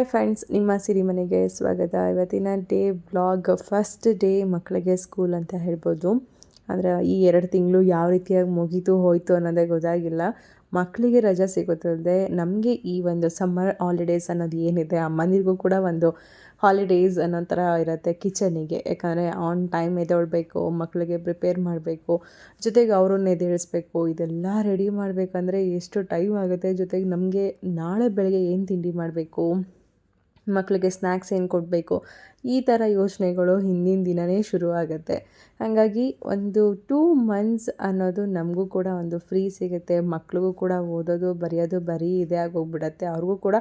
Hi friends ನಿಮ್ಮ ಸಿರಿಮನೆಗೆ ಸ್ವಾಗತ. ಇವತ್ತಿನ ಡೇ ಬ್ಲಾಗ್ ಫಸ್ಟ್ ಡೇ ಮಕ್ಕಳಿಗೆ ಸ್ಕೂಲ್ ಅಂತ ಹೇಳ್ಬೋದು. ಅಂದರೆ ಈ ಎರಡು ತಿಂಗಳು ಯಾವ ರೀತಿಯಾಗಿ ಮುಗೀತು, ಹೋಯಿತು ಅನ್ನೋದೇ ಗೊತ್ತಾಗಿಲ್ಲ. ಮಕ್ಕಳಿಗೆ ರಜಾ ಸಿಗುತ್ತದೆ ನಮಗೆ ಈ ಒಂದು ಸಮ್ಮರ್ ಹಾಲಿಡೇಸ್ ಅನ್ನೋದು ಏನಿದೆ, ಅಮ್ಮನಿಗೂ ಕೂಡ ಒಂದು ಹಾಲಿಡೇಸ್ ಅನ್ನೋ ಥರ ಇರುತ್ತೆ ಕಿಚನಿಗೆ ಯಾಕಂದರೆ ಆನ್ ಟೈಮ್ ಎದ್ದೇಳಬೇಕು, ಮಕ್ಕಳಿಗೆ ಪ್ರಿಪೇರ್ ಮಾಡಬೇಕು, ಜೊತೆಗೆ ಅವ್ರನ್ನ ಎದ್ದೇಳಿಸ್ಬೇಕು, ಇದೆಲ್ಲ ರೆಡಿ ಮಾಡಬೇಕಂದ್ರೆ ಎಷ್ಟು ಟೈಮ್ ಆಗುತ್ತೆ. ಜೊತೆಗೆ ನಮಗೆ ನಾಳೆ ಬೆಳಗ್ಗೆ ಏನು ತಿಂಡಿ ಮಾಡಬೇಕು? ಮಕ್ಕಳಿಗೆ ಸ್ನ್ಯಾಕ್ಸ್ ಏನು ಕೊಡಬೇಕು? ಈ ಥರ ಯೋಚನೆಗಳು ಹಿಂದಿನ ದಿನವೇ ಶುರುವಾಗುತ್ತೆ. ಹಾಗಾಗಿ ಒಂದು ಟೂ ಮಂತ್ಸ್ ಅನ್ನೋದು ನಮಗೂ ಕೂಡ ಒಂದು ಫ್ರೀ ಸಿಗುತ್ತೆ. ಮಕ್ಳಿಗೂ ಕೂಡ ಓದೋದು, ಬರೆಯೋದು ಬರೀ ಇದೇ ಆಗೋಗ್ಬಿಡತ್ತೆ. ಅವ್ರಿಗೂ ಕೂಡ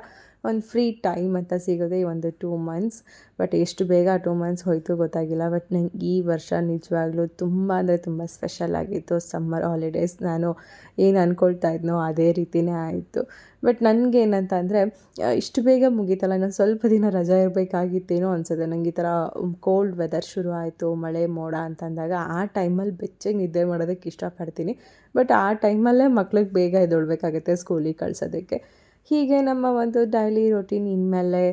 ಒಂದು ಫ್ರೀ ಟೈಮ್ ಅಂತ ಸಿಗೋದೆ ಈ ಒಂದು ಟೂ ಮಂತ್ಸ್ ಬಟ್ ಎಷ್ಟು ಬೇಗ ಟೂ ಮಂತ್ಸ್ ಹೋಯಿತು ಗೊತ್ತಾಗಿಲ್ಲ. ಬಟ್ ನಂಗೆ ಈ ವರ್ಷ ನಿಜವಾಗ್ಲೂ ತುಂಬ ಅಂದರೆ ತುಂಬ ಸ್ಪೆಷಲ್ ಆಗಿತ್ತು. ಸಮ್ಮರ್ ಹಾಲಿಡೇಸ್ ನಾನು ಏನು ಅಂದ್ಕೊಳ್ತಾ ಇದ್ನೋ ಅದೇ ರೀತಿಯೇ ಆಯಿತು. ಬಟ್ ನನಗೇನಂತ ಅಂದರೆ ಇಷ್ಟು ಬೇಗ ಮುಗೀತಲ್ಲ. ನಾನು ಸ್ವಲ್ಪ ದಿನ ರಜಾ ಇರಬೇಕಾಗಿತ್ತೇನೋ ಅನ್ಸುತ್ತೆ. ನಂಗೆ ಈ ಥರ ಕೋಲ್ಡ್ ವೆದರ್ ಶುರು ಆಯಿತು, ಮಳೆ ಮೋಡ ಅಂತಂದಾಗ ಆ ಟೈಮಲ್ಲಿ ಬೆಚ್ಚಗೆ ನಿದ್ದೆ ಮಾಡೋದಕ್ಕೆ ಇಷ್ಟಪಡ್ತೀನಿ. ಬಟ್ ಆ ಟೈಮಲ್ಲೇ ಮಕ್ಳಿಗೆ ಬೇಗ ಎದ್ದೊಳ್ಬೇಕಾಗುತ್ತೆ ಸ್ಕೂಲಿಗೆ ಕಳ್ಸೋದಕ್ಕೆ. ಹೀಗೆ ನಮ್ಮ ಒಂದು ಡೈಲಿ ರೊಟೀನ್ ಇನ್ಮೇಲೆ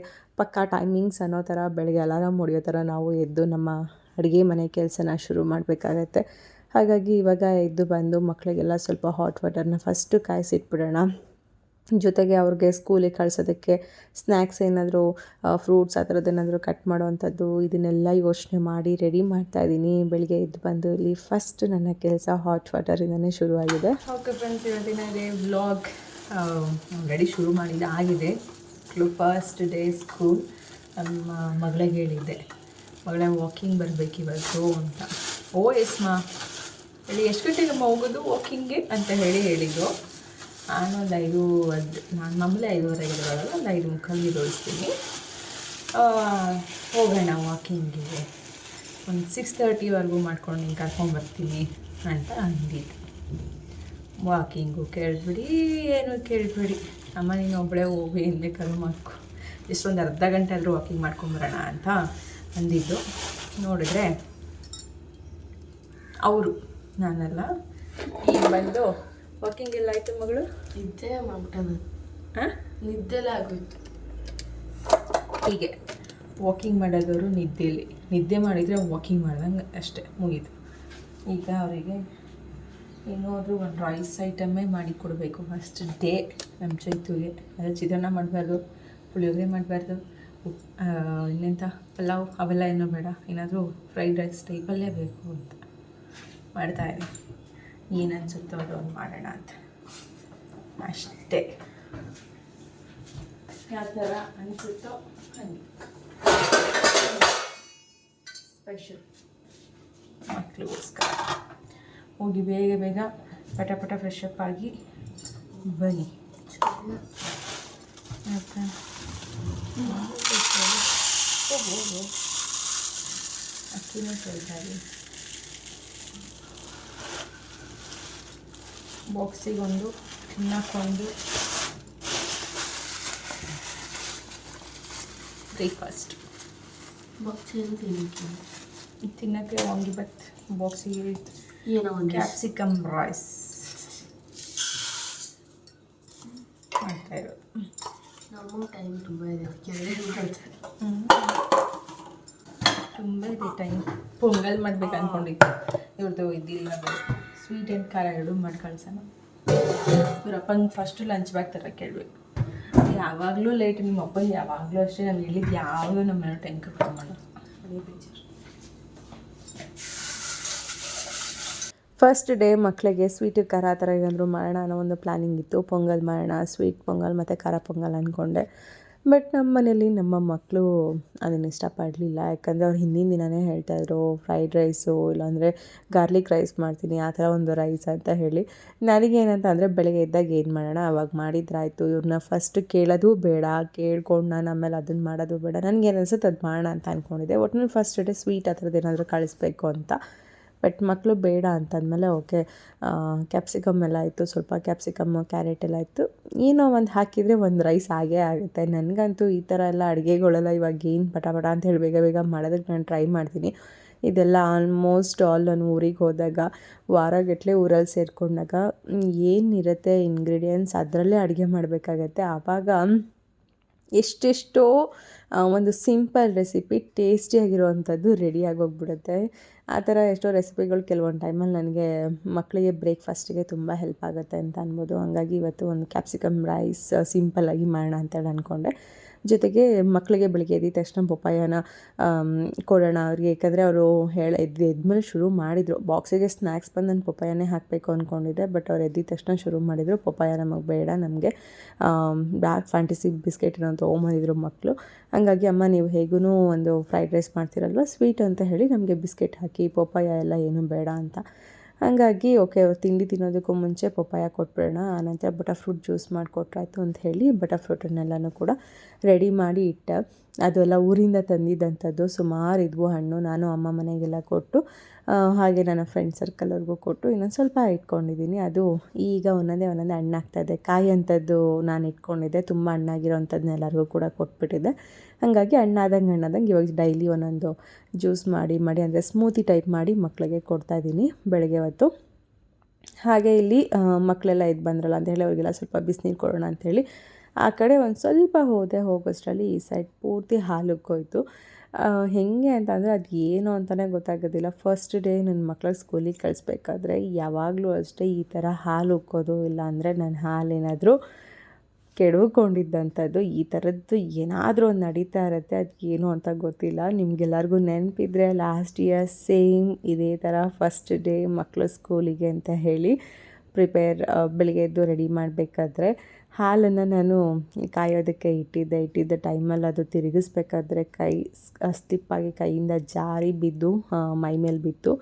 ಪಕ್ಕಾ ಟೈಮಿಂಗ್ಸ್ ಅನ್ನೋ ಥರ ಬೆಳಗ್ಗೆ ಅಲಾರಾಮ್ ಹೊಡೆಯೋ ಥರ ನಾವು ಎದ್ದು ನಮ್ಮ ಅಡುಗೆ ಮನೆ ಕೆಲಸನ ಶುರು ಮಾಡಬೇಕಾಗತ್ತೆ. ಹಾಗಾಗಿ ಇವಾಗ ಎದ್ದು ಬಂದು ಮಕ್ಕಳಿಗೆಲ್ಲ ಸ್ವಲ್ಪ ಹಾಟ್ ವಾಟರ್ನ ಫಸ್ಟು ಕಾಯಿಸಿಟ್ಬಿಡೋಣ. ಜೊತೆಗೆ ಅವ್ರಿಗೆ ಸ್ಕೂಲಿಗೆ ಕಳ್ಸೋದಕ್ಕೆ ಸ್ನ್ಯಾಕ್ಸ್ ಏನಾದರೂ ಫ್ರೂಟ್ಸ್ ಆ ಥರದ್ದು ಏನಾದರೂ ಕಟ್ ಮಾಡುವಂಥದ್ದು ಇದನ್ನೆಲ್ಲ ಯೋಚನೆ ಮಾಡಿ ರೆಡಿ ಮಾಡ್ತಾ ಇದ್ದೀನಿ. ಬೆಳಿಗ್ಗೆ ಎದ್ದು ಬಂದು ಇಲ್ಲಿ ಫಸ್ಟ್ ನನ್ನ ಕೆಲಸ ಹಾಟ್ ವಾಟರಿಂದನೇ ಶುರುವಾಗಿದೆ. ಓಕೆ ಫ್ರೆಂಡ್ಸ್ ಇವತ್ತಿನ ಇದೆ ವ್ಲಾಗ್ ರೆಡಿ ಶುರು ಮಾಡಿದ, ಆಗಿದೆ. ಫಸ್ಟ್ ಡೇ ಸ್ಕೂಲ್ ನಮ್ಮ ಮಗಳಿಗೆ ಹೇಳಿದ್ದೆ. ಮಗಳ ವಾಕಿಂಗ್ ಬರಬೇಕು ಇವತ್ತು ಅಂತ. ಓ ಎಸ್ ಮಾ ಹೇಳಿ, ಎಷ್ಟು ಗಂಟೆಗೆ ಹೋಗೋದು ವಾಕಿಂಗ್ಗೆ ಅಂತ ಹೇಳಿ ಹೇಳಿದ್ದು. ನಾನು ಒಂದು ಐದು ನಾನು ಮಾಮೂಲಿ ಐದೂವರೆ ಇರೋಲ್ಲ ಒಂದು ಐದು ಮುಕ್ಕಾಲಿಗೆ ತೋರಿಸ್ತೀನಿ ಹೋಗೋಣ ವಾಕಿಂಗಿಗೆ ಒಂದು ಸಿಕ್ಸ್ ತರ್ಟಿವರೆಗೂ ಮಾಡ್ಕೊಂಡು ನೀನು ಕರ್ಕೊಂಬರ್ತೀನಿ ಅಂತ ಅಂದಿದ್ದು. ವಾಕಿಂಗು ಕೇಳಿಬಿಡಿ, ಏನು ಕೇಳಬೇಡಿ. ಅಮ್ಮ, ನೀನು ಒಬ್ಬಳೇ ಹೋಗಿ ಹಿಂದೆ ಕರು ಮಾಡ್ಕೊ. ಎಷ್ಟೊಂದು ಅರ್ಧ ಗಂಟೆ ಆದರೂ ವಾಕಿಂಗ್ ಮಾಡ್ಕೊಂಬರೋಣ ಅಂತ ಅಂದಿದ್ದು. ನೋಡಿದ್ರೆ, ಅವರು, ನಾನಲ್ಲ ಈಗ ಬಂದು ವಾಕಿಂಗ್ ಎಲ್ಲ ಆಯಿತು ಮಗಳು? ನಿದ್ದೆ ಮಾಡ್ಬಿಟ್ಟದ ಹಾಂ ನಿದ್ದೆಲ್ಲ ಆಗೋಯ್ತು. ಹೀಗೆ. ವಾಕಿಂಗ್ ಮಾಡೋದವರು ನಿದ್ದೆಯಲ್ಲಿ ನಿದ್ದೆ ಮಾಡಿದರೆ ವಾಕಿಂಗ್ ಮಾಡ್ದಂಗೆ ಅಷ್ಟೇ ಮುಗೀತು. ಈಗ ಅವರಿಗೆ ಏನಾದರೂ ಒಂದು ರೈಸ್ ಐಟಮ್ಮೇ ಮಾಡಿ ಕೊಡಬೇಕು. ಫಸ್ಟ್ ಡೇ ನಮ್ಮ ಚೈತುಗೆ ಅದೇ ಚಿತ್ರಾನ್ನ ಮಾಡಬಾರ್ದು ಪುಳಿಯೋಗರೆ ಮಾಡಬಾರ್ದು ಇನ್ನೆಂಥ ಪಲಾವ್ ಅವೆಲ್ಲ ಏನೋ ಬೇಡ. ಏನಾದರೂ ಫ್ರೈಡ್ ರೈಸ್ ಟೈಪಲ್ಲೇ ಬೇಕು ಅಂತ ಮಾಡ್ತಾಯಿದ್ದೀನಿ ಏನು ಅನಿಸುತ್ತೋ ಅದು ಮಾಡೋಣ ಅಂತ. ಅಷ್ಟೇ. ಯಾವ ಥರ ಅನಿಸುತ್ತೋ ಹಂಗೆ. ಸ್ಪೆಷಲ್ ಮಕ್ಕಳಿಗೋಸ್ಕರ ಹೋಗಿ ಬೇಗ ಬೇಗ ಪಟ ಪಟ ಫ್ರೆಶ್ ಅಪ್ ಆಗಿ ಬನ್ನಿ. ಹೋಗು ಅಕ್ಕಿನೂ ತೊಳ್ತಾ ಬಾಕ್ಸಿಗೊಂದು ತಿನ್ನಕ್ಕೊಂದು ಬ್ರೇಕ್ಫಾಸ್ಟ್ ಬಾಕ್ಸ್ ಏನು ತಿನ್ನಕ್ಕೆ ತಿನ್ನಕ್ಕೆ ವಾಂಗಿಬತ್ ಬಾಕ್ಸಿಗೆ ಏನೋ ಒಂದು ಕ್ಯಾಪ್ಸಿಕಮ್ ರೈಸ್ ಮಾಡ್ತಾ ಇರೋದು. ಟೈಮ್ ತುಂಬ ಇದೆ. ತುಂಬ ಇದೆ ಟೈಮ್ ಪೊಂಗಲ್ ಮಾಡ್ಬೇಕು ಅಂದ್ಕೊಂಡಿದ್ದೆ ಸ್ವೀಟ್ ಆ್ಯಂಡ್ ಖಾರ ಎರಡು ಮಾಡಿ ಕಳ್ಸೋಣ. ಇವ್ರಪ್ಪಂಗೆ ಫಸ್ಟು ಲಂಚ್ ಬ್ಯಾಗ್ ಥರ ಕೇಳಬೇಕು ಯಾವಾಗಲೂ ಲೇಟ್ ನಿಮ್ಮ ಅಪ್ಪ ಯಾವಾಗಲೂ ಅಷ್ಟೇ ನಾನು ಹೇಳಿದ್ದು ಯಾವಾಗಲೂ ನಮ್ಮ ಮನೆ ಟೈಮ್ ಅದೇ ಬೇಜಾರು. ಫಸ್ಟ್ ಡೇ ಮಕ್ಕಳಿಗೆ ಸ್ವೀಟ್ ಖಾರ ಆ ಥರ ಏನಾದರೂ ಮಾಡೋಣ ಅನ್ನೋ ಒಂದು ಪ್ಲ್ಯಾನಿಂಗ್ ಇತ್ತು. ಪೊಂಗಲ್ ಮಾಡೋಣ ಸ್ವೀಟ್ ಪೊಂಗಲ್ ಮತ್ತು ಖಾರ ಪೊಂಗಲ್ ಅಂದ್ಕೊಂಡೆ ಬಟ್ ನಮ್ಮ ಮನೇಲಿ ನಮ್ಮ ಮಕ್ಕಳು ಅದನ್ನು ಇಷ್ಟಪಡಲಿಲ್ಲ. ಯಾಕಂದರೆ ಅವ್ರು ಹಿಂದಿನ ದಿನವೇ ಹೇಳ್ತಾಯಿದ್ರು ಫ್ರೈಡ್ ರೈಸು ಇಲ್ಲಾಂದರೆ ಗಾರ್ಲಿಕ್ ರೈಸ್ ಮಾಡ್ತೀನಿ, ಆ ಥರ ಒಂದು ರೈಸ್ ಅಂತ ಹೇಳಿ. ನನಗೇನಂತ ಅಂದರೆ ಬೆಳಗ್ಗೆ ಎದ್ದಾಗ ಏನು ಮಾಡೋಣ? ಅವಾಗ ಮಾಡಿದ್ರಾಯಿತು. ಇವ್ರನ್ನ ಫಸ್ಟ್ ಕೇಳೋದು ಬೇಡ. ಕೇಳ್ಕೊಂಡು ನಾನು ಆಮೇಲೆ ಅದನ್ನು ಮಾಡೋದು ಬೇಡ. ನನಗೇನು ಅನ್ಸುತ್ತೆ ಅದು ಮಾಡೋಣ ಅಂತ ಅಂದ್ಕೊಂಡಿದ್ದೆ ಒಟ್ಟಿನಲ್ಲಿ ಫಸ್ಟ್ ಡೇ ಸ್ವೀಟ್ ಆ ಥರದ್ದು ಏನಾದರೂ ಕಳಿಸ್ಬೇಕು ಅಂತ. ಬಟ್ ಮಕ್ಕಳು ಬೇಡ ಅಂತಂದಮೇಲೆ ಓಕೆ ಕ್ಯಾಪ್ಸಿಕಮ್ ಎಲ್ಲ ಇತ್ತು ಸ್ವಲ್ಪ ಕ್ಯಾಪ್ಸಿಕಮ್ ಕ್ಯಾರೆಟ್ ಎಲ್ಲ ಇತ್ತು ಏನೋ ಒಂದು ಹಾಕಿದರೆ ಒಂದು ರೈಸ್ ಆಗೇ ಆಗುತ್ತೆ. ನನಗಂತೂ ಈ ಥರ ಎಲ್ಲ ಅಡುಗೆಗಳೆಲ್ಲ ಇವಾಗ ಏನು ಪಟ ಪಟ ಅಂತ ಹೇಳಿ ಬೇಗ ಬೇಗ ಮಾಡೋದಕ್ಕೆ ನಾನು ಟ್ರೈ ಮಾಡ್ತೀನಿ. ಇದೆಲ್ಲ ಆಲ್ಮೋಸ್ಟ್ ಆಲ್ ನಾನು ಊರಿಗೆ ಹೋದಾಗ ವಾರಗಟ್ಟಲೆ ಊರಲ್ಲಿ ಸೇರಿಕೊಂಡಾಗ ಏನಿರುತ್ತೆ ಇಂಗ್ರೀಡಿಯೆಂಟ್ಸ್ ಅದರಲ್ಲೇ ಅಡುಗೆ ಮಾಡಬೇಕಾಗತ್ತೆ. ಆವಾಗ ಎಷ್ಟೆಷ್ಟೋ ಒಂದು ಸಿಂಪಲ್ ರೆಸಿಪಿ ಟೇಸ್ಟಿಯಾಗಿರುವಂಥದ್ದು ರೆಡಿಯಾಗಿ ಹೋಗ್ಬಿಡುತ್ತೆ ಆ ಥರ ಎಷ್ಟೋ ರೆಸಿಪಿಗಳು ಕೆಲವೊಂದು ಟೈಮಲ್ಲಿ ನನಗೆ ಮಕ್ಕಳಿಗೆ ಬ್ರೇಕ್ಫಾಸ್ಟಿಗೆ ತುಂಬ ಹೆಲ್ಪ್ ಆಗುತ್ತೆ ಅಂತ ಅನ್ಬೋದು. ಹಂಗಾಗಿ ಇವತ್ತು ಒಂದು ಕ್ಯಾಪ್ಸಿಕಮ್ ರೈಸ್ ಸಿಂಪಲ್ಲಾಗಿ ಮಾಡೋಣ ಅಂತೇಳಿ ಅಂದ್ಕೊಂಡೆ ಜೊತೆಗೆ ಮಕ್ಕಳಿಗೆ ಬೆಳಿಗ್ಗೆ ಎದ್ದ ತಕ್ಷಣ ಪಪ್ಪಾಯನ ಕೊಡೋಣ. ಅವ್ರಿಗೆ ಏಕೆಂದರೆ ಅವರು ಹೇಳ ಎದ್ದು ಎದ್ಮೇಲೆ ಶುರು ಮಾಡಿದರು. ಬಾಕ್ಸಿಗೆ ಸ್ನ್ಯಾಕ್ಸ್ ಬಂದು ನಾನು ಪಪ್ಪಾಯನೇ ಹಾಕಬೇಕು ಅಂದ್ಕೊಂಡಿದ್ದೆ ಬಟ್ ಅವ್ರು ಎದ್ದ ತಕ್ಷಣ ಶುರು ಮಾಡಿದರು. ಪಪ್ಪಾಯ ನಮಗೆ ಬೇಡ ನಮಗೆ. ಬ್ಲ್ಯಾಕ್ ಫ್ಯಾಂಟಸಿ ಬಿಸ್ಕೆಟ್ ಏನೋ ತೊಗೊಂಬಂದಿದ್ರು ಮಕ್ಕಳು ಹಾಗಾಗಿ ಅಮ್ಮ ನೀವು ಹೇಗೂ ಒಂದು ಫ್ರೈಡ್ ರೈಸ್ ಮಾಡ್ತೀರಲ್ವ? ಸ್ವೀಟ್ ಅಂತ ಹೇಳಿ ನಮಗೆ ಬಿಸ್ಕೆಟ್ ಹಾಕಿ, ಪಪ್ಪಾಯ ಎಲ್ಲ ಏನೂ ಬೇಡ ಅಂತ ಹಂಗಾಗಿ, ಓಕೆ ತಿಂಡಿ ತಿನ್ನೋದಕ್ಕೂ ಮುಂಚೆ ಪಪ್ಪಾಯ ಕೊಟ್ಬಿಡೋಣ, ಆನಂತರ ಬಟರ್ ಫ್ರೂಟ್ ಜ್ಯೂಸ್ ಮಾಡಿಕೊಟ್ರಾಯ್ತು ಅಂತ ಹೇಳಿ ಬಟರ್ ಫ್ರೂಟನ್ನೆಲ್ಲನೂ ಕೂಡ ರೆಡಿ ಮಾಡಿ ಇಟ್ಟೆ. ಅದೆಲ್ಲ ಊರಿಂದ ತಂದಿದ್ದಂಥದ್ದು. ಸುಮಾರು ಇದ್ವು ಹಣ್ಣು. ನಾನು ಅಮ್ಮ ಮನೆಗೆಲ್ಲ ಕೊಟ್ಟು ಹಾಗೆ ನನ್ನ ಫ್ರೆಂಡ್ ಸರ್ಕಲ್ವರೆಗೂ ಕೊಟ್ಟು ಇನ್ನೊಂದು ಸ್ವಲ್ಪ ಇಟ್ಕೊಂಡಿದ್ದೀನಿ. ಅದು ಈಗ ಒಂದೊಂದೇ ಒಂದೊಂದೇ ಹಣ್ಣಾಗ್ತಾ ಇದೆ. ಕಾಯಿ ಅಂಥದ್ದು ನಾನು ಇಟ್ಕೊಂಡಿದ್ದೆ. ತುಂಬ ಹಣ್ಣಾಗಿರೋವಂಥದ್ದನ್ನ ಎಲ್ಲರಿಗೂ ಕೂಡ ಕೊಟ್ಬಿಟ್ಟಿದ್ದೆ. ಹಾಗಾಗಿ ಹಣ್ಣಾದಂಗೆ ಹಣ್ಣಾದಂಗೆ ಇವಾಗ ಡೈಲಿ ಒಂದೊಂದು ಜ್ಯೂಸ್ ಮಾಡಿ ಮಾಡಿ ಅಂದರೆ ಸ್ಮೂತಿ ಟೈಪ್ ಮಾಡಿ ಮಕ್ಕಳಿಗೆ ಕೊಡ್ತಾಯಿದ್ದೀನಿ ಬೆಳಗ್ಗೆ ಹೊತ್ತು. ಹಾಗೆ ಇಲ್ಲಿ ಮಕ್ಕಳೆಲ್ಲ ಇದು ಬಂದ್ರಲ್ಲ ಅಂತ ಹೇಳಿ ಅವರಿಗೆಲ್ಲ ಸ್ವಲ್ಪ ಬಿಸಿನೀರು ಕೊಡೋಣ ಅಂಥೇಳಿ ಆ ಕಡೆ ಒಂದು ಸ್ವಲ್ಪ ಹೋದೆ. ಹೋಗೋಷ್ಟರಲ್ಲಿ ಈ ಸೈಡ್ ಪೂರ್ತಿ ಹಾಲು ಉಕ್ಕೋಯ್ತು ಆ, ಹೆಂಗೆ ಅಂತಂದರೆ ಅದು ಏನು ಅಂತಲೇ ಗೊತ್ತಾಗೋದಿಲ್ಲ. ಫಸ್ಟ್ ಡೇ ನನ್ನ ಮಕ್ಕಳ ಸ್ಕೂಲಿಗೆ ಕಳಿಸ್ಬೇಕಾದ್ರೆ ಯಾವಾಗಲೂ ಅಷ್ಟೇ ಈ ಥರ ಹಾಲು ಉಕ್ಕೋದು, ಇಲ್ಲ ಅಂದರೆ ನನ್ನ ಹಾಲೇನಾದರೂ ಕೆಡವುಕೊಂಡಿದ್ದಂಥದ್ದು, ಈ ಥರದ್ದು ಏನಾದರೂ ಒಂದು ನಡೀತಾ ಇರುತ್ತೆ, ಅದು ಏನು ಅಂತ ಗೊತ್ತಿಲ್ಲ. ನಿಮಗೆಲ್ಲರಿಗೂ ನೆನಪಿದ್ರೆ ಲಾಸ್ಟ್ ಇಯರ್ ಸೇಮ್ ಇದೇ ಥರ ಫಸ್ಟ್ ಡೇ ಮಕ್ಕಳು ಸ್ಕೂಲಿಗೆ ಅಂತ ಹೇಳಿ ಪ್ರಿಪೇರ್ ಬೆಳಿಗ್ಗೆ ಎದ್ದು ರೆಡಿ ಮಾಡಬೇಕಾದ್ರೆ ಹಾಲನ್ನು ನಾನು ಕಾಯೋದಕ್ಕೆ ಇಟ್ಟಿದ್ದೆ, ಇಟ್ಟಿದ್ದ ಟೈಮಲ್ಲಿ ಅದು ತಿರುಗಿಸ್ಬೇಕಾದ್ರೆ ಕೈ ಸ್ಟಿಪ್ಪಾಗಿ ಕೈಯಿಂದ ಜಾರಿ ಬಿದ್ದು ಮೈ ಮೇಲೆ ಬಿತ್ತು.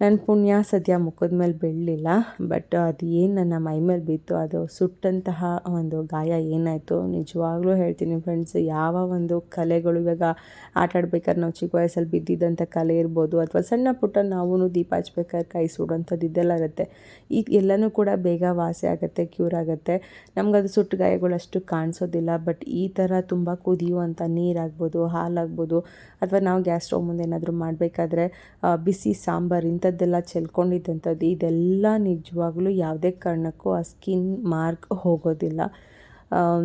ನನ್ನ ಪುಣ್ಯ ಸದ್ಯ ಮುಖದ ಮೇಲೆ ಬೀಳಲಿಲ್ಲ ಬಟ್ ಅದು ಏನು ನನ್ನ ಮೈ ಮೇಲೆ ಬಿತ್ತು ಅದು ಸುಟ್ಟಂತಹ ಒಂದು ಗಾಯ ಏನಾಯಿತು ನಿಜವಾಗ್ಲೂ ಹೇಳ್ತೀನಿ ಫ್ರೆಂಡ್ಸ್ ಯಾವ ಒಂದು ಕಲೆಗಳು ಇವಾಗ ಆಟ ಆಡ್ಬೇಕಾದ್ರೆ ನಾವು ಚಿಕ್ಕ ವಯಸ್ಸಲ್ಲಿ ಬಿದ್ದಿದ್ದಂಥ ಕಲೆ ಇರ್ಬೋದು, ಅಥವಾ ಸಣ್ಣ ಪುಟ್ಟ ನಾವು ದೀಪ ಹಚ್ಬೇಕಾದ್ರೆ ಕೈ ಸುಡೋಂಥದ್ದು ಇದೆಲ್ಲ ಇರುತ್ತೆ. ಈಗ ಎಲ್ಲನೂ ಕೂಡ ಬೇಗ ವಾಸಿ ಆಗುತ್ತೆ ಕ್ಯೂರ್ ಆಗುತ್ತೆ. ನಮಗದು ಸುಟ್ಟು ಗಾಯಗಳು ಅಷ್ಟು ಕಾಣಿಸೋದಿಲ್ಲ ಬಟ್ ಈ ಥರ ತುಂಬ ಕುದಿಯುವಂಥ ನೀರಾಗ್ಬೋದು, ಹಾಲಾಗ್ಬೋದು, ಅಥವಾ ನಾವು ಗ್ಯಾಸ್ ಸ್ಟವ್ ಮುಂದೆ ಏನಾದರೂ ಮಾಡಬೇಕಾದ್ರೆ ಬಿಸಿ ಸಾಂಬಾರು ಇಂಥದ್ದೆಲ್ಲ ಚೆಲ್ಕೊಂಡಿದ್ದಂಥದ್ದು ಇದೆಲ್ಲ ನಿಜವಾಗ್ಲೂ ಯಾವುದೇ ಕಾರಣಕ್ಕೂ ಆ ಸ್ಕಿನ್ ಮಾರ್ಕ್ ಹೋಗೋದಿಲ್ಲ.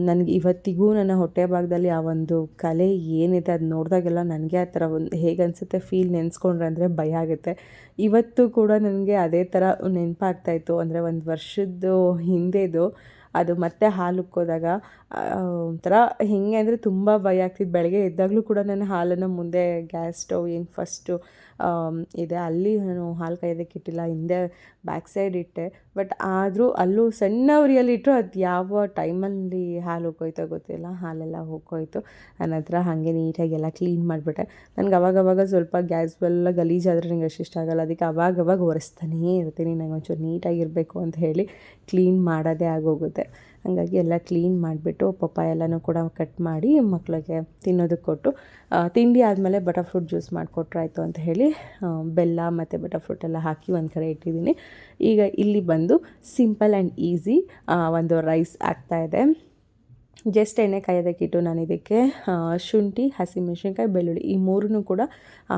ನನಗೆ ಇವತ್ತಿಗೂ ನನ್ನ ಹೊಟ್ಟೆ ಭಾಗದಲ್ಲಿ ಆ ಒಂದು ಕಲೆ ಏನಿದೆ ಅದು ನೋಡಿದಾಗೆಲ್ಲ ನನಗೆ ಆ ಥರ ಒಂದು ಹೇಗೆ ಅನಿಸುತ್ತೆ ಫೀಲ್ ನೆನೆಸ್ಕೊಂಡ್ರೆ ಅಂದರೆ ಭಯ ಆಗುತ್ತೆ. ಇವತ್ತು ಕೂಡ ನನಗೆ ಅದೇ ಥರ ನೆನಪಾಗ್ತಾಯಿತ್ತು. ಅಂದರೆ ಒಂದು ವರ್ಷದ್ದು ಹಿಂದೆದು ಅದು ಮತ್ತೆ ಹಾಲು ಉಕ್ಕೋದಾಗ ಆ, ಒಂಥರ ಹೆಂಗೆ ಅಂದರೆ ತುಂಬ ಭಯ ಆಗ್ತಿತ್ತು. ಬೆಳಗ್ಗೆ ಎದ್ದಾಗಲೂ ಕೂಡ ನಾನು ಹಾಲನ್ನು ಮುಂದೆ ಗ್ಯಾಸ್ ಸ್ಟವ್ ಏನು ಫಸ್ಟು ಇದೆ. ಅಲ್ಲಿ ನಾನು ಹಾಲು ಕಾಯೋದಕ್ಕೆ ಇಟ್ಟಿಲ್ಲ. ಹಿಂದೆ ಬ್ಯಾಕ್ ಸೈಡ್ ಇಟ್ಟೆ. ಬಟ್ ಆದರೂ ಅಲ್ಲೂ ಸಣ್ಣ ಅದು ಯಾವ ಟೈಮಲ್ಲಿ ಹಾಲು ಹೋಗೋಯ್ತೋ ಗೊತ್ತಿಲ್ಲ. ಹಾಲೆಲ್ಲ ಹೋಗೋಯ್ತು ಅನಂತರ ಹಾಗೆ ನೀಟಾಗಿ ಎಲ್ಲ ಕ್ಲೀನ್ ಮಾಡಿಬಿಟ್ಟೆ. ನನಗೆ ಅವಾಗವಾಗ ಸ್ವಲ್ಪ ಗ್ಯಾಸ್ ಎಲ್ಲ ಗಲೀಜಾದರೆ ನನಗೆ ಅಷ್ಟು ಇಷ್ಟ ಆಗಲ್ಲ. ಅದಕ್ಕೆ ಅವಾಗವಾಗ ಒರೆಸ್ತಾನೇ ಇರ್ತೀನಿ. ನಂಗೆ ಒಂಚೂರು ನೀಟಾಗಿರಬೇಕು ಅಂತ ಹೇಳಿ ಕ್ಲೀನ್ ಮಾಡೋದೇ ಆಗೋಗುತ್ತೆ. ಹಾಗಾಗಿ ಎಲ್ಲ ಕ್ಲೀನ್ ಮಾಡಿಬಿಟ್ಟು ಪಪ್ಪಾಯ ಎಲ್ಲನೂ ಕೂಡ ಕಟ್ ಮಾಡಿ ಮಕ್ಕಳಿಗೆ ತಿನ್ನೋದಕ್ಕೆ ಕೊಟ್ಟು ತಿಂಡಿ ಆದಮೇಲೆ ಬಟರ್ ಫ್ರೂಟ್ ಜ್ಯೂಸ್ ಮಾಡಿಕೊಟ್ರಾಯ್ತು ಅಂತ ಹೇಳಿ ಬೆಲ್ಲ ಮತ್ತು ಬಟರ್ ಫ್ರೂಟ್ ಎಲ್ಲ ಹಾಕಿ ಒಂದು ಕಡೆ ಇಟ್ಟಿದ್ದೀನಿ. ಈಗ ಇಲ್ಲಿ ಬಂದು ಸಿಂಪಲ್ ಆ್ಯಂಡ್ ಈಸಿ ಒಂದು ರೈಸ್ ಆಗ್ತಾಯಿದೆ ಜಸ್ಟ್ ಎಣ್ಣೆ ಕಾಯೋದಕ್ಕಿಟ್ಟು ನಾನು ಇದಕ್ಕೆ ಶುಂಠಿ ಹಸಿಮೆಣಸಿನ್ಕಾಯಿ ಬೆಳ್ಳುಳ್ಳಿ ಈ ಮೂರನ್ನು ಕೂಡ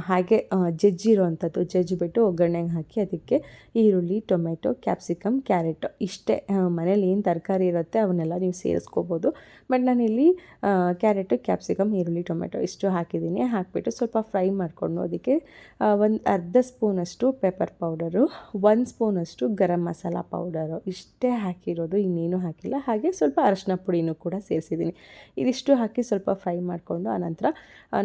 ಹಾಗೆ ಜಜ್ಜಿರೋ ಅಂಥದ್ದು ಜಜ್ಜಿಬಿಟ್ಟು ಒಗ್ಗರಣೆಗೆ ಹಾಕಿ ಅದಕ್ಕೆ ಈರುಳ್ಳಿ ಟೊಮೆಟೊ ಕ್ಯಾಪ್ಸಿಕಮ್, ಕ್ಯಾರೆಟ್ ಇಷ್ಟೇ. ಮನೇಲಿ ಏನು ತರಕಾರಿ ಇರುತ್ತೆ ಅವನ್ನೆಲ್ಲ ನೀವು ಸೇರಿಸ್ಕೋಬೋದು. ಬಟ್ ನಾನಿಲ್ಲಿ ಕ್ಯಾರೆಟು, ಕ್ಯಾಪ್ಸಿಕಮ್, ಈರುಳ್ಳಿ ಟೊಮೆಟೊ ಇಷ್ಟು ಹಾಕಿದ್ದೀನಿ. ಹಾಕಿಬಿಟ್ಟು ಸ್ವಲ್ಪ ಫ್ರೈ ಮಾಡಿಕೊಂಡು ಅದಕ್ಕೆ ಒಂದು ಅರ್ಧ ಸ್ಪೂನಷ್ಟು ಪೆಪ್ಪರ್ ಪೌಡರು, ಒಂದು ಸ್ಪೂನಷ್ಟು ಗರಂ ಮಸಾಲ ಪೌಡರು ಇಷ್ಟೇ ಹಾಕಿರೋದು, ಇನ್ನೇನು ಹಾಕಿಲ್ಲ. ಹಾಗೆ ಸ್ವಲ್ಪ ಅರಶಿನ ಪುಡಿನೂ ಕೂಡ ಸೇರಿಸಿದ್ದೀನಿ. ಇದಿಷ್ಟು ಹಾಕಿ ಸ್ವಲ್ಪ ಫ್ರೈ ಮಾಡಿಕೊಂಡು ಆನಂತರ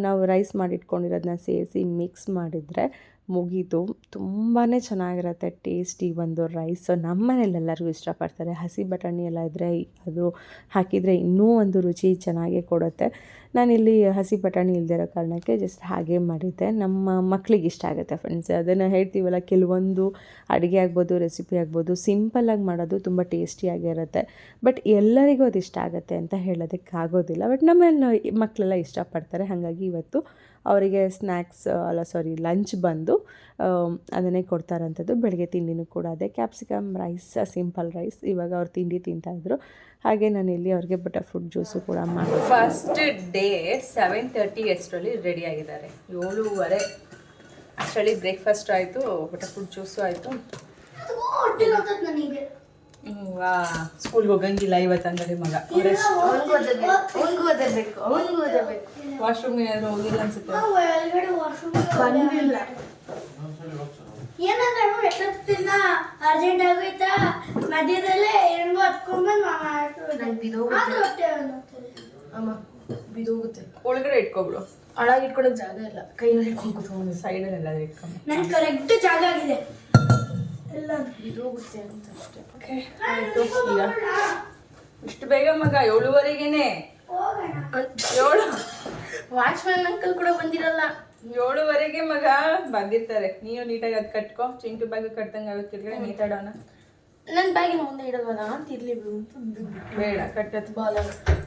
ನಾವು ರೈಸ್ ಮಾಡಿಟ್ಕೊಂಡಿರೋದನ್ನ ಸೇರಿಸಿ ಮಿಕ್ಸ್ ಮಾಡಿದರೆ ಮುಗೀತು. ತುಂಬಾ ಚೆನ್ನಾಗಿರುತ್ತೆ ಟೇಸ್ಟಿ ಒಂದು ರೈಸ್. ನಮ್ಮ ಮನೇಲಿ ಎಲ್ಲರಿಗೂ ಇಷ್ಟಪಡ್ತಾರೆ. ಹಸಿ ಬಟಾಣಿ ಎಲ್ಲ ಇದ್ದರೆ ಅದು ಹಾಕಿದರೆ ಇನ್ನೂ ಒಂದು ರುಚಿ ಚೆನ್ನಾಗೇ ಕೊಡುತ್ತೆ. ನಾನಿಲ್ಲಿ ಹಸಿ ಬಟಾಣಿ ಇಲ್ದಿರೋ ಕಾರಣಕ್ಕೆ ಜಸ್ಟ್ ಹಾಗೆ ಮಾಡಿದ್ದೆ. ನಮ್ಮ ಮಕ್ಕಳಿಗೆ ಇಷ್ಟ ಆಗುತ್ತೆ ಫ್ರೆಂಡ್ಸ್ ಅದನ್ನು ಹೇಳ್ತೀವಲ್ಲ, ಕೆಲವೊಂದು ಅಡುಗೆ ಆಗ್ಬೋದು ರೆಸಿಪಿ ಆಗ್ಬೋದು ಸಿಂಪಲ್ಲಾಗಿ ಮಾಡೋದು ತುಂಬ ಟೇಸ್ಟಿಯಾಗಿರುತ್ತೆ ಬಟ್ ಎಲ್ಲರಿಗೂ ಅದು ಇಷ್ಟ ಆಗುತ್ತೆ ಅಂತ ಹೇಳೋದಕ್ಕಾಗೋದಿಲ್ಲ ಬಟ್ ನಮ್ಮಲ್ಲಿ ಮಕ್ಕಳೆಲ್ಲ ಇಷ್ಟಪಡ್ತಾರೆ. ಹಾಗಾಗಿ ಇವತ್ತು ಅವರಿಗೆ ಸ್ನ್ಯಾಕ್ಸ್ ಅಲ್ಲ ಸಾರಿ ಲಂಚ್ ಬಂದು ಅದನ್ನೇ ಕೊಡ್ತಾರಂಥದ್ದು. ಬೆಳಗ್ಗೆ ತಿಂಡಿನೂ ಕೂಡ ಅದೇ. Capsicum rice simple rice. ಇವಾಗ ಅವ್ರು ತಿಂಡಿ ತಿಂತಾಯಿದ್ರು ಹಾಗೆ ನಾನು ಇಲ್ಲಿ ಅವ್ರಿಗೆ ಬಟರ್ ಫ್ರೂಟ್ ಜ್ಯೂಸು ಕೂಡ ಮಾಡಿ ಫಸ್ಟ್ ಡೇ ಸೆವೆನ್ ತರ್ಟಿ ಅಷ್ಟರಲ್ಲಿ ರೆಡಿ ಆಗಿದ್ದಾರೆ. ಏಳುವರೆ ಅಷ್ಟರಲ್ಲಿ ಬ್ರೇಕ್ಫಾಸ್ಟ್ ಆಯಿತು ಬಟರ್ ಫ್ರೂಟ್ ಜ್ಯೂಸು ಆಯಿತು. ಸ್ಕೂಲ್ಗೆ ಹೋಗಂಗಿಲ್ಲ ಇವತ್ತು ಅಂಗಡಿ ಮಗ. ಓದಬೇಕು ಅವನಿಗೂ ಓದಬೇಕು ವಾಶ್ರೂಮ್ ಏನಾದರೂ ಹೋಗಿಲ್ಲ ಅನ್ಸುತ್ತೆ? ಬಂದಿಲ್ಲ. ಏನಂದ್ರೆ ಎಷ್ಟೊತ್ತಿನ ಅರ್ಜೆಂಟ್ ಆಗೋಯ್ತಾ? ಮಧ್ಯದಲ್ಲೇ ಹೆಣ್ಗು ಹತ್ಕೊಂಡ್ಬಂದು ನಂಗೆ ಬಿದೋಗುತ್ತೆ ಅಮ್ಮ ಬಿದೋಗುತ್ತೆ ಒಳಗಡೆ ಇಟ್ಕೊಬಿಡು. ಒಳಗೆ ಇಟ್ಕೊಳಕ್ ಜಾಗ ಇಲ್ಲ. ಕೈನಲ್ಲಿ ಇಟ್ಕೊಂಡು ಕೂತ್ಕೊಂಡು ಸೈಡಲ್ಲಿ ಎಲ್ಲಾದ್ರೂ ಇಟ್ಕೊಂಡು. ನನ್ ಕರೆಕ್ಟ್ ಜಾಗ ಆಗಿದೆ. ಎಲ್ಲ ಬಿದೋಗುತ್ತೆ ಅಂತ ಅಷ್ಟೇ. ಓಕೆ ಆಯಿತು ಈಗ. ಇಷ್ಟು ಬೇಗ ಮಗ ಏಳುವರೆಗೇನೆ? ಏಳು? ವಾಚ್ಮ್ಯಾನ್ ಅಂಕಲ್ ಕೂಡ ಬಂದಿರಲ್ಲ. ಏಳುವರೆಗೆ ಮಗ ಬಂದಿರ್ತಾರೆ. ನೀವು ನೀಟಾಗಿ ಅದು ಕಟ್ಕೊ. ಚಿಂಟು ಬ್ಯಾಗ್ ಕಟ್ದಂಗೆ ಆಗುತ್ತಿರ್ಗಡೆ ನೀಟಾಡೋಣ. ನನ್ನ ಬ್ಯಾಗಿನ ಮುಂದೆ ಇಡಲ್ವಲ್ಲ ಅಂತ ಇರ್ಲಿ ಬಿಡು ಕಟ್ಟತ್ತು ಬಾಲ್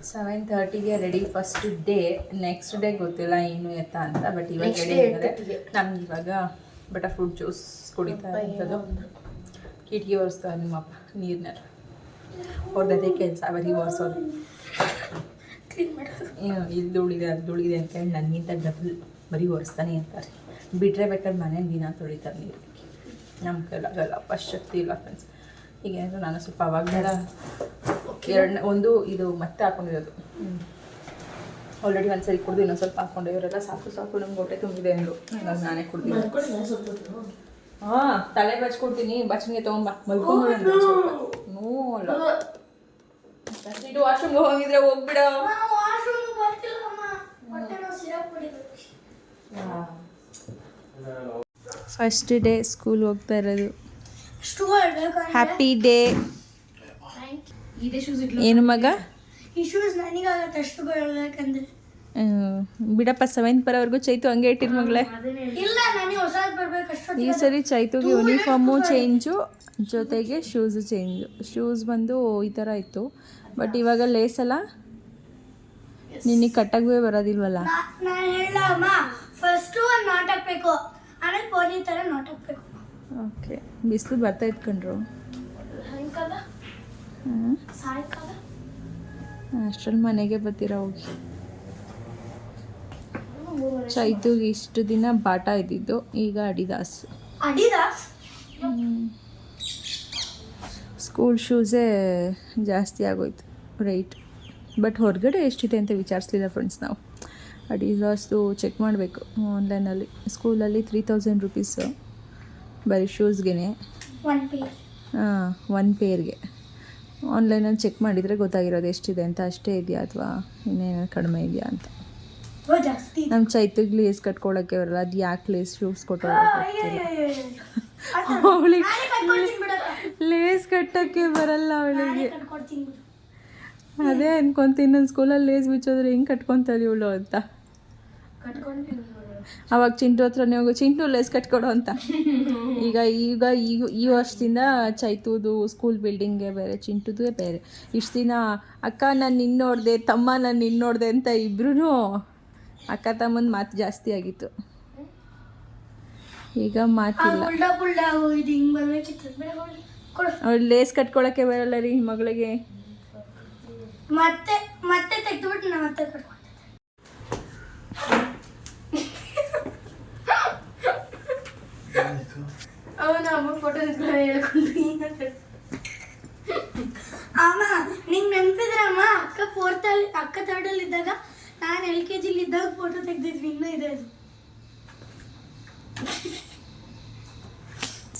ಸೆವೆನ್ ತರ್ಟಿಗೆ ready first day next day ಗೊತ್ತಿಲ್ಲ ಏನು ಎತ್ತ ಅಂತ ಬಟ್ ಇವಾಗ? ನಮ್ಗೆ ಇವಾಗ ಬಟ ಫ್ರೂಟ್ ಜ್ಯೂಸ್ ಕುಡಿತಾ ಇರೋದು. ಕಿಟಕಿ ಒರೆಸ್ತಾರೆ ನಿಮ್ಮ ಅಪ್ಪ ನೀರಿನಲ್ಲಿ ಹೊಡೆದೇ ಕೆಲಸ ಬರೀ ಒರೆಸೋದು ಕ್ಲೀನ್ ಮಾಡೋದು ಏನು ಇಲ್ಲಿ ದುಳಿದೆ ಅದು ದುಳಿದೆ ಅಂತ ಹೇಳಿ ನನಗಿಂತ ಡಬಲ್ ಬರೀ ಒರೆಸ್ತಾನೆ ಇರ್ತಾರೆ ಬಿಟ್ಟರೆ ಬೇಕಾದ್ರೆ ಮನೇಲಿ ದಿನ ತೊಳಿತಾರೆ ನೀರು. ನಮ್ಮ ಕೈಲಾಗಲ್ಲ ಫಸ್ಟ್ ಶಕ್ತಿ ಇಲ್ಲ ಫ್ರೆಂಡ್ಸ್ ಈಗ ಏನಂದ್ರೆ ನಾನು ಸ್ವಲ್ಪ ಅವಾಗ ಬೇಡ ಎರಡನೇ ಒಂದು ಇದು ಮತ್ತೆ ಹಾಕೊಂಡಿರೋದು. ಆಲ್ರೆಡಿ ಒಂದು ಸರಿ ಕುಡಿದು ಇನ್ನೊಂದು ಸ್ವಲ್ಪ ಹಾಕೊಂಡು. ಇವರೆಲ್ಲ ಸಾಕು ಸಾಕು ನಮ್ಗೆ ಹೊಟ್ಟೆ ತುಂಬಿದೆ ಅಂದರು. ನಾನೇ ಹೊತ್ತು. ಹಾಂ ತಲೆ ಬಚ್ಕೊಡ್ತೀನಿ. ಬಚ್ಚನಿಗೆ ತೊಗೊಂಬ. ಮಲ್ಕೊಂಡು ನೋ ಅಲ್ಲ ಇದು ವಾಶ್ರೂಮ್ಗೆ ಹೋಗಿದ್ರೆ ಹೋಗ್ಬಿಡ. ಫಸ್ಟ್ ಡೇ ಸ್ಕೂಲ್ ಹೋಗ್ತಾ ಇರೋದು. ಹ್ಯಾಪಿ ಡೇ ಏನು ಮಗ? ಈ ಶೂಸ್ ನನಗಾಗತ್ತೆ ಅಷ್ಟು ಬರಬೇಕಂದ್ರೆ ಬಿಡಪ್ಪ ಸೆವೆಂತ್ ಬರೋವರೆಗೂ ಚೈತು ಹಂಗೆ ಇಟ್ಟಿರ್ ಮಗಳೇ. ಈ ಸರಿ ಚೈತುಗೆ ಯೂನಿಫಾರ್ಮು ಚೇಂಜು ಜೊತೆಗೆ ಶೂಸ್ ಚೇಂಜು ಶೂಸ್ ಬಂದು ಈ ಥರ ಇತ್ತು. ಬಟ್ ಇವಾಗ ಲೇಸಲ್ಲ ನಿನ್ನ ಕಟ್ಟಾಗುವೆ ಬರೋದಿಲ್ವಲ್ಲ? ಓಕೆ ಬಿಸಿಲು ಬರ್ತಾ ಇಟ್ಕೊಂಡ್ರು ಅಷ್ಟ್ರಲ್ಲಿ ಮನೆಗೆ ಬರ್ತೀರಾ ಹೋಗಿ? ಚೈತುಗೆ ಇಷ್ಟು ದಿನ ಬಾಟ ಇದ್ದಿದ್ದು. ಈಗ ಅಡಿದಾಸ್. ಅಡಿದಾಸ್? ಸ್ಕೂಲ್ ಶೂಸೇ ಜಾಸ್ತಿ ಆಗೋಯ್ತು ರೈಟ್. ಬಟ್ ಹೊರಗಡೆ ಎಷ್ಟಿದೆ ಅಂತ ವಿಚಾರಿಸ್ಲಿಲ್ಲ ಫ್ರೆಂಡ್ಸ್ ನಾವು. ಅಡಿದಾಸ್ದು ಚೆಕ್ ಮಾಡಬೇಕು ಆನ್ಲೈನಲ್ಲಿ. ಸ್ಕೂಲಲ್ಲಿ ತ್ರೀ ತೌಸಂಡ್ ರುಪೀಸು ಬರೀ ಶೂಸ್ಗೆ ಹಾಂ ಒನ್ ಪೇರ್ಗೆ ಆನ್ಲೈನಲ್ಲಿ ಚೆಕ್ ಮಾಡಿದರೆ ಗೊತ್ತಾಗಿರೋದು ಎಷ್ಟಿದೆ ಅಂತ ಅಷ್ಟೇ ಇದೆಯಾ ಅಥವಾ ಇನ್ನೇನು ಕಡಿಮೆ ಇದೆಯಾ ಅಂತ. ನಮ್ಮ ಚೈತ್ರಿಗೆ ಲೇಸ್ ಕಟ್ಕೊಳಕ್ಕೆ ಬರಲ್ಲ ಅದು ಯಾಕೆ ಲೇಸ್ ಶೂಸ್ ಕೊಟ್ಟೋ ಅವಳಿಗೆ ಲೇಸ್ ಕಟ್ಟಕ್ಕೆ ಬರಲ್ಲ ಅವಳಿಗೆ. ಅದೇ ಅನ್ಕೊಂತೀನಿ ನನ್ನ ಸ್ಕೂಲಲ್ಲಿ ಲೇಸ್ ಬಿಚ್ಚೋದ್ರೆ ಹೆಂಗೆ ಕಟ್ಕೊತಾಳೆ ಇವಳು ಅಂತ. ಅವಾಗ ಚಿಂಟು ಹತ್ರನೇ ಹೋಗು ಚಿಂಟು ಲೇಸ್ ಕಟ್ಕೊಡು ಅಂತ. ಈಗ ಈಗ ಈಗ ಈ ವರ್ಷದಿಂದ ಚೈತುದು ಸ್ಕೂಲ್ ಬಿಲ್ಡಿಂಗ್ಗೆ ಬೇರೆ ಚಿಂಟುದು ಬೇರೆ. ಇಷ್ಟು ದಿನ ಅಕ್ಕ ನಾನು ನಿನ್ನ ನೋಡಿದೆ ತಮ್ಮ ನಾನು ನಿನ್ನ ನೋಡಿದೆ ಅಂತ ಇಬ್ರು ಅಕ್ಕ ತಮ್ಮನ ಮಾತು ಜಾಸ್ತಿ ಆಗಿತ್ತು. ಈಗ ಮಾತಿಲ್ಲ. ಅವಳು. ಲೇಸ್ ಕಟ್ಕೊಳಕ್ಕೆ ಬರಲ್ಲ ರೀ ಮಗಳಿಗೆ. ಮತ್ತೆ ಮತ್ತೆ ತೆಗೆದುಬಿಟ್ಟು ನಾ ಮತ್ತೆ ಅವನ ಅಮ್ಮ ಫೋಟೋ ಹೇಳ್ಕೊಂಡು ಹಿಂಗೆ ಅಮ್ಮ ನಿಂಗೆ ನೆನಪಿದ್ರಮ್ಮ ಅಕ್ಕ ಫೋರ್ತಲ್ಲಿ ಅಕ್ಕ ಥರ್ಡಲ್ಲಿ ಇದ್ದಾಗ ನಾನು ಎಲ್ ಕೆ ಜಿಲಿ ಇದ್ದಾಗ ಫೋಟೋ ತೆಗ್ದಿದ್ವಿ ಇನ್ನೂ ಇದೆ ಅದು